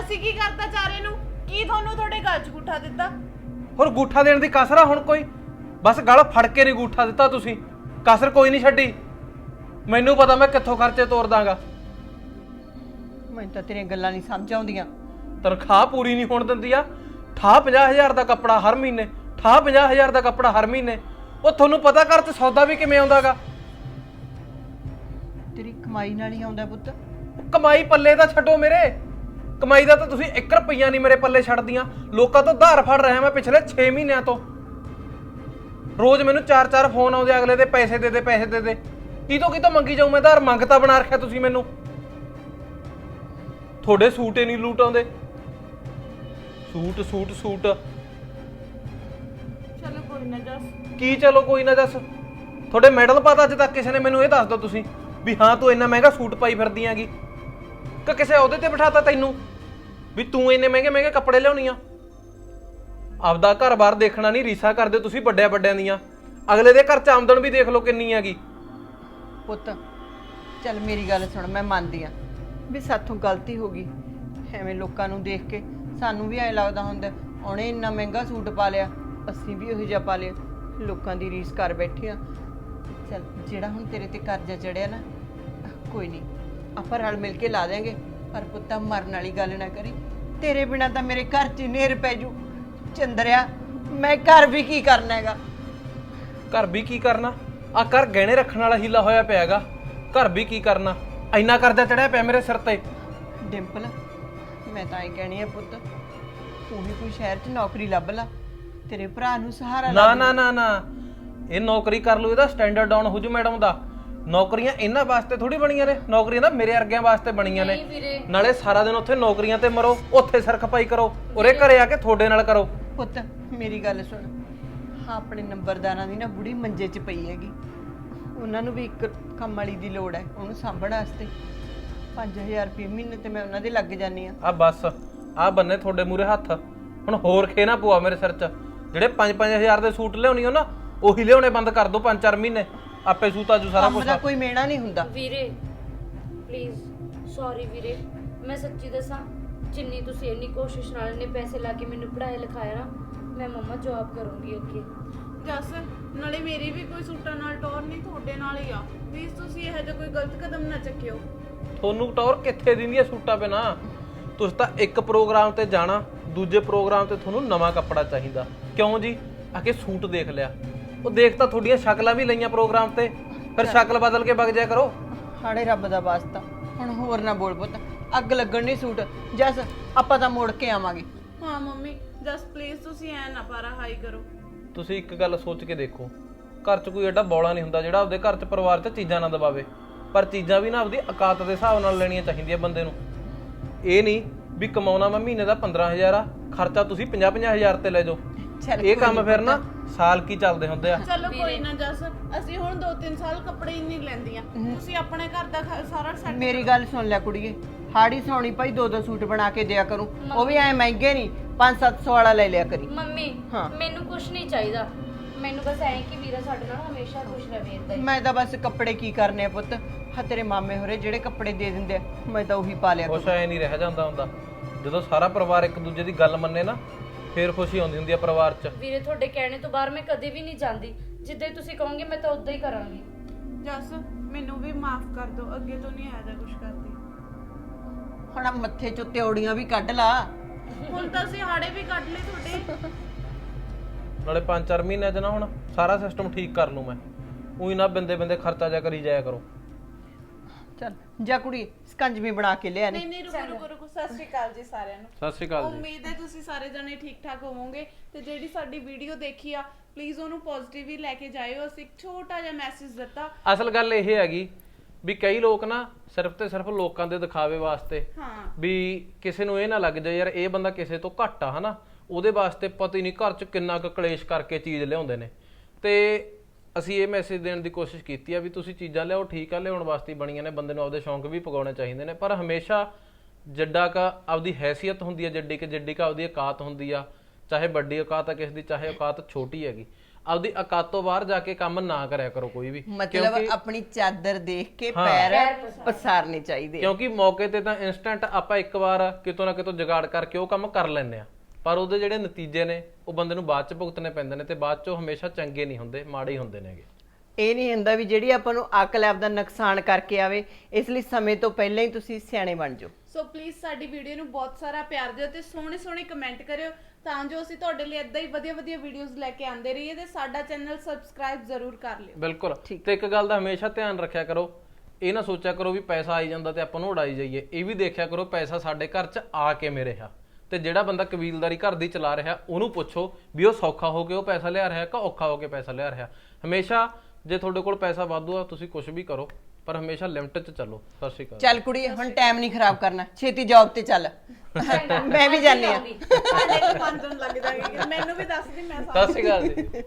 ਅਸੀਂ ਕੀ ਕਰਤਾ ਚਾਰੇ ਨੂੰ? ਕੀ ਤੁਹਾਨੂੰ ਤੁਹਾਡੇ ਘਰ ਚ ਗੁੱਠਾ ਦਿੱਤਾ? ਹੋਰ ਗੂਠਾ ਦੇਣ ਦੀ ਕਸਰ ਆ ਹੁਣ ਕੋਈ? ਬਸ ਗਲ ਫੜ ਕੇ ਨਹੀਂ ਗੂਠਾ ਦਿੱਤਾ ਤੁਸੀਂ। ਕਸਰ ਕੋਈ ਨਹੀਂ ਛੱਡੀ। ਮੈਨੂੰ ਪਤਾ ਮੈਂ ਕਿੱਥੋਂ ਖਰਚੇ ਤੋਰ ਦਾਂਗਾ। ਮੈਨੂੰ ਤਾਂ ਤੇਰੀਆਂ ਗੱਲਾਂ ਨਹੀਂ ਸਮਝ ਆਉਂਦੀਆਂ। ਤਨਖਾਹ ਪੂਰੀ ਨਹੀਂ ਹੋਣ ਦਿੰਦੀ ਆ। ਠਾ 50000 ਦਾ ਕੱਪੜਾ ਹਰ ਮਹੀਨੇ ਠਾ 50000 ਦਾ ਕੱਪੜਾ ਹਰ ਮਹੀਨੇ। ਉਹ ਤੁਹਾਨੂੰ ਪਤਾ ਘਰ ਚ ਸੌਦਾ ਵੀ ਕਿਵੇਂ ਆਉਂਦਾਗਾ? ਤੇਰੀ ਕਮਾਈ ਨਾਲ ਹੀ ਆਉਂਦਾ ਪੁੱਤ। ਕਮਾਈ ਪੱਲੇ ਦਾ ਛੱਡੋ ਮੇਰੇ। ਕਮਾਈ ਦਾ ਤਾਂ ਤੁਸੀਂ 1 ਰੁਪਈਆ ਨਹੀਂ ਮੇਰੇ ਪੱਲੇ ਛੱਡਦੀਆਂ। ਲੋਕਾਂ ਤੋਂ ਧਾਰ ਫੜ ਰਿਹਾ ਮੈਂ ਪਿਛਲੇ 6 ਮਹੀਨਿਆਂ ਤੋਂ। ਰੋਜ਼ ਮੈਨੂੰ 4-4 ਫੋਨ ਆਉਂਦੇ ਅਗਲੇ ਦੇ ਪੈਸੇ ਦੇ ਦੇ ਪੈਸੇ ਦੇ ਦੇ। ਕਿਤੋਂ ਕਿਤੋਂ ਮੰਗੀ ਜਾਊ ਮੈਂ ਧਾਰ ਮੰਗਤਾ ਬਣਾ ਰੱਖਿਆ ਤੁਸੀਂ ਮੈਨੂੰ। ਤੁਹਾਡੇ ਸੂਟ ਹੀ ਨਹੀਂ ਲੂਟ ਆਉਂਦੇ। Suit suit suit. ਚਲੋ ਕੋਈ ਨਾ ਜਸ ਕੀ ਚਲੋ ਕੋਈ ਨਾ ਦੱਸ। ਤੁਹਾਡੇ ਮੈਡਲ ਪਤਾ ਅੱਜ ਤੱਕ ਕਿਸੇ ਨੇ ਮੈਨੂੰ ਇਹ ਦੱਸ ਦਿਓ ਤੁਸੀਂ ਵੀ ਹਾਂ ਤੂੰ ਇੰਨਾ ਮਹਿੰਗਾ ਸੂਟ ਪਾਈ ਫਿਰਦੀ ਆਂਗੀ ਕਿ ਕਿਸੇ ਉਹਦੇ ਤੇ ਬਿਠਾਤਾ ਤੈਨੂੰ? ਵੀ ਤੂੰ ਇੰਨੇ ਮਹਿੰਗੇ ਮਹਿੰਗੇ ਕੱਪੜੇ ਲਿਆਉਣੀ ਆ ਆਪਦਾ ਘਰ-ਬਾਰ ਦੇਖਣਾ ਨਹੀਂ ਰੀਸਾ ਕਰਦੇ ਤੁਸੀਂ ਵੱਡਿਆਂ ਵੱਡਿਆਂ ਦੀਆਂ। ਅਗਲੇ ਦੇ ਘਰ ਚ ਆਮਦਨ ਵੀ ਦੇਖ ਲਓ ਕਿੰਨੀ ਹੈਗੀ। ਪੁੱਤ ਚੱਲ ਮੇਰੀ ਗੱਲ ਸੁਣ ਮੈਂ ਮੰਨਦੀ ਆ ਵੀ ਸਾਥੋਂ ਗਲਤੀ ਹੋ ਗਈ। ਐਵੇਂ ਲੋਕਾਂ ਨੂੰ ਦੇਖ ਕੇ ਸਾਨੂੰ ਵੀ ਐਂ ਲੱਗਦਾ ਹੁੰਦਾ, ਉਹਨੇ ਇੰਨਾ ਮਹਿੰਗਾ ਸੂਟ ਪਾ ਲਿਆ, ਅਸੀਂ ਵੀ ਉਹੋ ਜਿਹਾ ਪਾ ਲਿਆ, ਲੋਕਾਂ ਦੀ ਰੀਸ ਕਰ ਬੈਠੇ ਆ। ਚੱਲ, ਜਿਹੜਾ ਹੁਣ ਤੇਰੇ ਤੇ ਕਰਜ਼ਾ ਚੜਿਆ ਨਾ, ਕੋਈ ਨਹੀਂ, ਆਪਾਂ ਰਲ ਮਿਲ ਕੇ ਲਾ ਦੇਾਂਗੇ ਪਰ ਪੁੱਤਾ ਮਰਨ ਵਾਲੀ ਗੱਲ ਨਾ ਕਰੀ। ਤੇਰੇ ਬਿਨਾ ਤਾਂ ਮੇਰੇ ਘਰ 'ਚ ਨੇਰ ਪੈ ਜੂ। ਚੰਦਰਿਆ, ਮੈਂ ਘਰ ਵੀ ਕੀ ਕਰਨਾ ਹੈਗਾ? ਘਰ ਵੀ ਕੀ ਕਰਨਾ? ਆ ਘਰ ਗਹਿਣੇ ਰੱਖਣ ਵਾਲਾ ਹੀਲਾ ਹੋਇਆ ਪਿਆਗਾ ਘਰ ਵੀ ਕੀ ਕਰਨਾ? ਇੰਨਾ ਕਰਜ਼ਾ ਚੜਿਆ ਪਿਆ ਮੇਰੇ ਸਿਰ ਤੇ। ਡਿੰਪਲ ਮੈਂ ਤਾਂ ਇਹ ਕਹਿਣੀ ਆ ਪੁੱਤ ਤੂੰ ਵੀ ਕੋਈ ਸ਼ਹਿਰ 'ਚ ਨੌਕਰੀ ਲੱਭ ਲਾ ਤੇਰੇ ਭਰਾ ਨੂੰ ਸਹਾਰਾ ਨਾ ਨਾ ਨਾ ਨਾ। ਇਹ ਨੌਕਰੀ ਕਰ ਲੂ ਇਹਦਾ ਸਟੈਂਡਰਡ ਡਾਊਨ ਹੋ ਜੂ ਮੈਡਮ ਦਾ। ਨੌਕਰੀਆਂ ਇਹਨਾਂ ਵਾਸਤੇ ਥੋੜੀ ਬਣੀਆਂ ਨੇ ਨੌਕਰੀਆਂ ਤਾਂ ਮੇਰੇ ਵਰਗਿਆਂ ਵਾਸਤੇ ਬਣੀਆਂ ਨੇ। ਨਾਲੇ ਸਾਰਾ ਦਿਨ ਉੱਥੇ ਨੌਕਰੀਆਂ ਤੇ ਮਰੋ ਉੱਥੇ ਸਿਰ ਖਪਾਈ ਕਰੋ ਉਰੇ ਘਰੇ ਆ ਕੇ ਤੁਹਾਡੇ ਨਾਲ ਕਰੋ। ਪੁੱਤ ਮੇਰੀ ਗੱਲ ਸੁਣ। ਹਾਂ ਆਪਣੇ ਨੰਬਰਦਾਰਾਂ ਦੀ ਨਾ ਬੁੜੀ ਮੰਜੇ 'ਚ ਪਈ ਹੈਗੀ। ਉਹਨਾਂ ਨੂੰ ਵੀ ਇੱਕ ਕੰਮ ਵਾਲੀ ਦੀ ਲੋੜ ਹੈ ਉਹਨੂੰ ਸਾਂਭਣ ਵਾਸਤੇ। 5000 ਰੁਪਏ ਮਹੀਨੇ ਤੇ ਮੈਂ ਉਹਨਾਂ ਦੇ ਲੱਗ ਜਾਨੀ ਆ ਆ ਬਸ ਆ ਬੰਨੇ ਤੁਹਾਡੇ ਮੂਰੇ ਹੱਥ। ਹੁਣ ਹੋਰ ਖੇ ਨਾ ਪਵਾ ਮੇਰੇ ਸਿਰ 'ਚ। ਜਿਹੜੇ 5-5000 ਦੇ ਸੂਟ ਲਿਆਉਣੀ ਹੋ ਨਾ ਉਹੀ ਲਿਆਉਣੇ ਬੰਦ ਕਰ ਦੋ 5-4 ਮਹੀਨੇ। ਆਪੇ ਸੂਤਾ ਜੂ ਸਾਰਾ ਕੰਮ ਕੁਝ ਦਾ ਕੋਈ ਮੇਣਾ ਨਹੀਂ ਹੁੰਦਾ। ਵੀਰੇ ਪਲੀਜ਼ ਸੌਰੀ ਵੀਰੇ। ਮੈਂ ਸੱਚੀ ਦੱਸਾਂ ਜਿੰਨੀ ਤੁਸੀਂ ਇੰਨੀ ਕੋਸ਼ਿਸ਼ ਨਾਲ ਇੰਨੇ ਪੈਸੇ ਲਾ ਕੇ ਮੈਨੂੰ ਪੜ੍ਹਾਇਆ ਲਿਖਾਇਆ ਨਾ ਮੈਂ ਮੰਮਾ ਜੌਬ ਕਰੂੰਗੀ ਅੱਗੇ। ਜਸ ਨਾਲੇ ਮੇਰੀ ਵੀ ਕੋਈ ਸੂਟਾਂ ਨਾਲ ਟੌਰ ਨਹੀਂ ਤੁਹਾਡੇ ਨਾਲ ਹੀ ਆ। ਪਲੀਜ਼ ਤੁਸੀਂ ਇਹੋ ਜਿਹਾ ਕੋਈ ਗਲਤ ਕਦਮ ਨਾ ਚੱਕਿਓ। ਤੁਹਾਨੂੰ ਟੌਰ ਕਿੱਥੇ ਦਿੰਦੀ ਹੈ ਸੂਟਾਂ ਬਿਨਾ? ਤੁਸੀਂ ਤਾਂ ਇੱਕ ਪ੍ਰੋਗਰਾਮ ਤੇ ਜਾਣਾ ਦੂਜੇ ਪ੍ਰੋਗਰਾਮ ਤੇ ਤੁਹਾਨੂੰ ਨਵਾਂ ਕੱਪੜਾ ਚਾਹੀਦਾ। ਕਿਉਂ ਜੀ? ਆ ਕੇ ਸੂਟ ਦੇਖ ਲਿਆ। ਉਹ ਦੇਖ ਤਾਂ ਤੁਹਾਡੀਆਂ ਸ਼ਕਲਾਂ ਵੀ ਲਈਆਂ ਪ੍ਰੋਗਰਾਮ ਤੇ। ਫਿਰ ਸ਼ਕਲ ਬਦਲ ਕੇ ਵਗ ਜਾਇਆ ਕਰੋ। ਹਾੜੇ ਰੱਬ ਦਾ ਵਾਸਤਾ। ਹੁਣ ਹੋਰ ਨਾ ਬੋਲ ਪੁੱਤ। ਅੱਗ ਲੱਗਣ ਨਹੀਂ ਸੂਟ। ਜਸ ਆਪਾਂ ਤਾਂ ਮੁੜ ਕੇ ਆਵਾਂਗੇ। ਹਾਂ ਮੰਮੀ। ਜਸਟ ਪਲੀਜ਼ ਤੁਸੀਂ ਐ ਨਾ ਪਾਰਾ ਹਾਈ ਕਰੋ। ਤੁਸੀਂ ਇੱਕ ਗੱਲ ਸੋਚ ਕੇ ਦੇਖੋ। ਘਰ 'ਚ ਕੋਈ ਐਡਾ ਬੌਲਾ ਨਹੀਂ ਹੁੰਦਾ ਜਿਹੜਾ ਆਪਦੇ ਘਰ 'ਚ ਪਰਿਵਾਰ 'ਚ ਚੀਜ਼ਾਂ ਨਾ ਦਬਾਵੇ। ਪਰ ਚੀਜ਼ਾਂ ਵੀ ਨਾ ਆਪਦੀ ਔਕਾਤ ਦੇ ਹਿਸਾਬ ਨਾਲ ਲੈਣੀਆਂ ਚਾਹੀਦੀਆਂ ਬੰਦੇ ਨੂੰ। ਇਹ ਨਹੀਂ ਵੀ ਕਮਾਉਣਾ ਮੈਂ ਮਹੀਨੇ ਦਾ 15000 ਆ ਖਰਚਾ ਤੁਸੀਂ 50 ਹਜ਼ਾਰ ਤੇ ਲੈ ਜਾਓ। ਚੱਲ ਇਹ ਕੰਮ ਫਿਰ ਨਾ ਸਾਲ ਕੀ ਚੱਲਦੇ ਹੁੰਦੇ ਆ। ਚਲੋ ਕੋਈ ਨਾ ਜਸ ਅਸੀਂ ਹੁਣ 2-3 ਸਾਲ ਕੱਪੜੇ ਹੀ ਨਹੀਂ ਲੈਂਦੀਆਂ। ਤੁਸੀਂ ਆਪਣੇ ਘਰ ਦਾ ਖ- ਸਾਰਾ ਸੈੱਟ ਮੇਰੀ ਗੱਲ ਸੁਣ ਲੈ ਕੁੜੀਏ ਹਾੜੀ ਸੌਣੀ ਭਾਈ ਦੋ ਦੋ ਸੂਟ ਬਣਾ ਕੇ ਦਿਆ ਕਰੂੰ। ਉਹ ਵੀ ਐ ਮਹਿੰਗੇ ਨਹੀਂ। 5-700 ਵਾਲਾ ਲੈ ਲਿਆ ਕਰੀ। ਮੰਮੀ ਹਾਂ। ਮੈਨੂੰ ਕੁਝ ਨਹੀਂ ਚਾਹੀਦਾ। ਮੈਨੂੰ ਬਸ ਐਂ ਕਿ ਵੀਰਾ ਸਾਡੇ ਨਾਲ ਹਮੇਸ਼ਾ ਖੁਸ਼ ਰਹੇ ਇਦਾਂ ਹੀ। ਮੈਂ ਤਾਂ ਬਸ ਕੱਪੜੇ ਕੀ ਕਰਨੇ ਆ ਪੁੱਤ? ਹਾਂ ਤੇਰੇ ਮਾਮੇ ਹੋਰੇ ਜਿਹੜੇ ਕੱਪੜੇ ਦੇ ਦਿੰਦੇ ਆ ਮੈਂ ਤਾਂ ਉਹੀ ਪਾ ਲਿਆ ਖੁਸ਼ ਐ ਨਹੀਂ ਰਹਿ ਜਾਂਦਾ ਹੁੰਦਾ। ਜਦੋਂ ਸਾਰਾ ਪਰਿਵਾਰ ਇੱਕ ਦੂਜੇ ਦੀ ਗੱਲ ਮੰਨੇ ਨਾ ਫੇਰ ਖੁਸ਼ੀ ਆਉਂਦੀ ਹੁੰਦੀ ਆ ਪਰਿਵਾਰ 'ਚ। ਵੀਰੇ ਤੁਹਾਡੇ ਕਹਿਣੇ ਤੋਂ ਬਾਹਰ ਮੈਂ ਕਦੇ ਵੀ ਨਹੀਂ ਜਾਂਦੀ। ਜਿੱਦਾਂ ਹੀ ਤੁਸੀਂ ਕਹੋਗੇ ਮੈਂ ਤਾਂ ਉਦਾਂ ਹੀ ਕਰਾਂਗੀ। ਜਸ ਮੈਨੂੰ ਵੀ ਮਾਫ ਕਰ ਦਿਓ। ਅੱਗੇ ਤੋਂ ਨਹੀਂ ਆਇਆ ਕੁਝ ਕਰਦੀ। ਹੁਣ ਆਹ ਮੱਥੇ ਚੋਂ ਤਿਉੜੀਆਂ ਵੀ ਕੱਢ ਲਾ। ਹੁਣ ਤਾਂ ਅਸੀਂ ਹਾੜੇ ਵੀ ਕੱਢ ਲਏ ਤੁਹਾਡੇ। ਨਾਲੇ 5-4 ਮਹੀਨਿਆਂ 'ਚ ਨਾ ਹੁਣ ਸਾਰਾ ਸਿਸਟਮ ਠੀਕ ਕਰ ਲੂ ਮੈਂ। ਉਹੀ ਨਾ ਬਿੰਦੇ ਬਿੰਦੇ ਖਰਚਾ ਜਾ ਕਰੀ ਜਾਇਆ ਕਰੋ। ਚੱਲ ਜਾ ਕੁੜੀ ਸਕੰਜਵੀ ਬਣਾ ਕੇ ਲਿਆ ਨਹੀਂ ਨੇ। ਨਹੀਂ ਰੁਕੋ ਰੁਕੋ ਰੁਕੋ। ਸਤਿ ਸ਼੍ਰੀ ਅਕਾਲ ਜੀ ਸਾਰਿਆਂ ਨੂੰ। ਸਤਿ ਸ਼੍ਰੀ ਅਕਾਲ ਜੀ। ਉਮੀਦ ਹੈ ਤੁਸੀਂ ਸਾਰੇ ਜਣੇ ਠੀਕ ਠਾਕ ਹੋਵੋਗੇ ਤੇ ਜਿਹੜੀ ਸਾਡੀ ਵੀਡੀਓ ਦੇਖੀ ਆ ਪਲੀਜ਼ ਉਹਨੂੰ ਪੋਜ਼ਿਟਿਵ ਹੀ ਲੈ ਕੇ ਜਾਇਓ। ਅਸੀਂ ਇੱਕ ਛੋਟਾ ਜਿਹਾ ਮੈਸੇਜ ਦਿੱਤਾ। ਅਸਲ ਗੱਲ ਇਹ ਹੈਗੀ ਵੀ ਕਈ ਲੋਕ ਨਾ ਸਿਰਫ ਤੇ ਸਿਰਫ ਲੋਕਾਂ ਦੇ ਦਿਖਾਵੇ ਵਾਸਤੇ ਹਾਂ। ਵੀ ਕਿਸੇ ਨੂੰ ਇਹ ਨਾ ਲੱਗ ਜਾਏ ਯਾਰ ਇਹ ਬੰਦਾ ਕਿਸੇ ਤੋਂ ਘੱਟ ਆ ਹਨਾ? ਉਹਦੇ ਵਾਸਤੇ ਪਤਾ ਹੀ ਨਹੀਂ ਘਰ 'ਚ ਕਿੰਨਾ ਕੁ ਕਲੇਸ਼ ਕਰਕੇ ਚੀਜ਼ ਲਿਆਉਂਦੇ ਨੇ। ਤੇ ਅਸੀਂ ਇਹ ਮੈਸੇਜ ਦੇਣ ਦੀ ਕੋਸ਼ਿਸ਼ ਕੀਤੀ ਆ ਵੀ ਤੁਸੀਂ ਚੀਜ਼ਾਂ ਲਿਆਓ ਠੀਕ ਆ ਲਿਆਉਣ ਵਾਸਤੇ ਬਣੀਆਂ ਨੇ ਬੰਦੇ ਨੂੰ ਆਪਦੇ ਸ਼ੌਂਕ ਵੀ ਪਗਾਉਣੇ ਚਾਹੀਦੇ ਨੇ। ਪਰ ਹਮੇਸ਼ਾ ਜੱਡਾ ਕਾ ਆਪਦੀ ਹੈਸੀਅਤ ਹੁੰਦੀ ਹੈ ਜੱਡੀ ਕਿ ਜੱਡੀ ਕਾ ਆਪਦੀ ਔਕਾਤ ਹੁੰਦੀ ਆ ਚਾਹੇ ਵੱਡੀ ਔਕਾਤ ਆ ਕਿਸੇ ਦੀ ਚਾਹੇ ਔਕਾਤ ਛੋਟੀ ਹੈਗੀ। ਆਪਦੀ ਔਕਾਤ ਤੋਂ ਬਾਹਰ ਜਾ ਕੇ ਕੰਮ ਨਾ ਕਰਿਆ ਕਰੋ ਕੋਈ ਵੀ। ਮਤਲਬ ਆਪਣੀ ਚਾਦਰ ਦੇਖ ਕੇ ਪੈਰ ਪਸਾਰਨੇ। ਚਾਹੀਦੇ। ਕਿਉਂਕਿ ਮੌਕੇ ਤੇ ਤਾਂ ਇਨਸਟੈਂਟ ਆਪਾਂ ਇੱਕ ਵਾਰ ਕਿਤੋਂ ਨਾ ਕਿਤੋਂ ਜੁਗਾੜ ਕਰਕੇ ਉਹ ਕੰਮ ਕਰ ਲੈਂਦੇ ਆ। ਪਰ ਉਹਦੇ ਜਿਹੜੇ ਨਤੀਜੇ ਨੇ ਉਹ ਬੰਦੇ ਨੂੰ ਬਾਅਦ ਚ ਭੁਗਤਣੇ ਪੈਂਦੇ ਨੇ ਤੇ ਬਾਅਦ ਚ ਉਹ ਹਮੇਸ਼ਾ ਚੰਗੇ ਨਹੀਂ ਹੁੰਦੇ ਮਾੜੇ ਹੀ ਹੁੰਦੇ ਨੇਗੇ। ਇਹ ਨਹੀਂ ਹੁੰਦਾ ਵੀ ਜਿਹੜੀ ਆਪਾਂ ਨੂੰ ਅਕਲ ਆਪਦਾ ਨੁਕਸਾਨ ਕਰਕੇ ਆਵੇ ਇਸ ਲਈ ਸਮੇਂ ਤੋਂ ਪਹਿਲਾਂ ਹੀ ਤੁਸੀਂ ਸਿਆਣੇ ਬਣ ਜਾਓ। ਸੋ ਪਲੀਜ਼ ਸਾਡੀ ਵੀਡੀਓ ਨੂੰ ਬਹੁਤ ਸਾਰਾ ਪਿਆਰ ਦਿਓ ਤੇ ਸੋਹਣੇ ਸੋਹਣੇ ਕਮੈਂਟ ਕਰਿਓ। ਤਾਂ ਜੋ ਅਸੀਂ ਤੁਹਾਡੇ ਲਈ ਇਦਾਂ ਹੀ ਵਧੀਆ ਵਧੀਆ ਵੀਡੀਓਜ਼ ਲੈ ਕੇ ਆਉਂਦੇ ਰਹੀਏ ਤੇ ਸਾਡਾ ਚੈਨਲ ਸਬਸਕ੍ਰਾਈਬ ਜ਼ਰੂਰ ਕਰ ਲਿਓ। ਬਿਲਕੁਲ। ਤੇ ਇੱਕ ਗੱਲ ਦਾ ਹਮੇਸ਼ਾ ਧਿਆਨ ਰੱਖਿਆ ਕਰੋ ਇਹ ਨਾ ਸੋਚਿਆ ਕਰੋ ਵੀ ਪੈਸਾ ਆਈ ਜਾਂਦਾ ਤੇ ਆਪਾਂ ਨੂੰ ਉਡਾਈ ਜਾਈਏ। ਇਹ ਵੀ ਦੇਖਿਆ ਕਰੋ ਪੈਸਾ ਸਾਡੇ ਘਰ 'ਚ ਆ ਕਿਵੇਂ ਰਿਹਾ। ਤੇ ਜਿਹੜਾ ਬੰਦਾ ਕਬੀਲਦਾਰੀ ਘਰ ਦੀ ਚਲਾ ਰਿਹਾ ਉਹਨੂੰ ਪੁੱਛੋ ਵੀ ਉਹ ਸੌਖਾ ਹੋ ਕੇ ਉਹ ਪੈਸਾ ਲਿਆ ਰਿਹਾ ਕਿ ਔਖਾ ਹੋ ਕੇ ਪੈਸਾ ਲਿਆ ਰਿਹਾ। ਹਮੇਸ਼ਾ ਜੇ ਤੁਹਾਡੇ ਕੋਲ ਪੈਸਾ ਵਾਧੂ ਆ ਤੁਸੀਂ ਕੁਝ ਵੀ ਕਰੋ ਪਰ ਹਮੇਸ਼ਾ ਲਿਮਟ 'ਚ ਚੱਲੋ। ਸਤਿ ਸ਼੍ਰੀ ਅਕਾਲ। ਚੱਲ ਕੁੜੀ ਹੁਣ ਟਾਈਮ ਨਹੀਂ ਖਰਾਬ ਕਰਨਾ। ਛੇਤੀ ਜੌਬ ਤੇ ਚੱਲ। ਮੈਂ ਵੀ ਜਾਣੀ ਆ ਲੱਗ ਜਾਣਗੇ ਮੈਨੂੰ ਵੀ ਦੱਸ ਦੀ ਮੈਂ ਸਤਿ ਸ਼੍ਰੀ ਅਕਾਲ ਜੀ।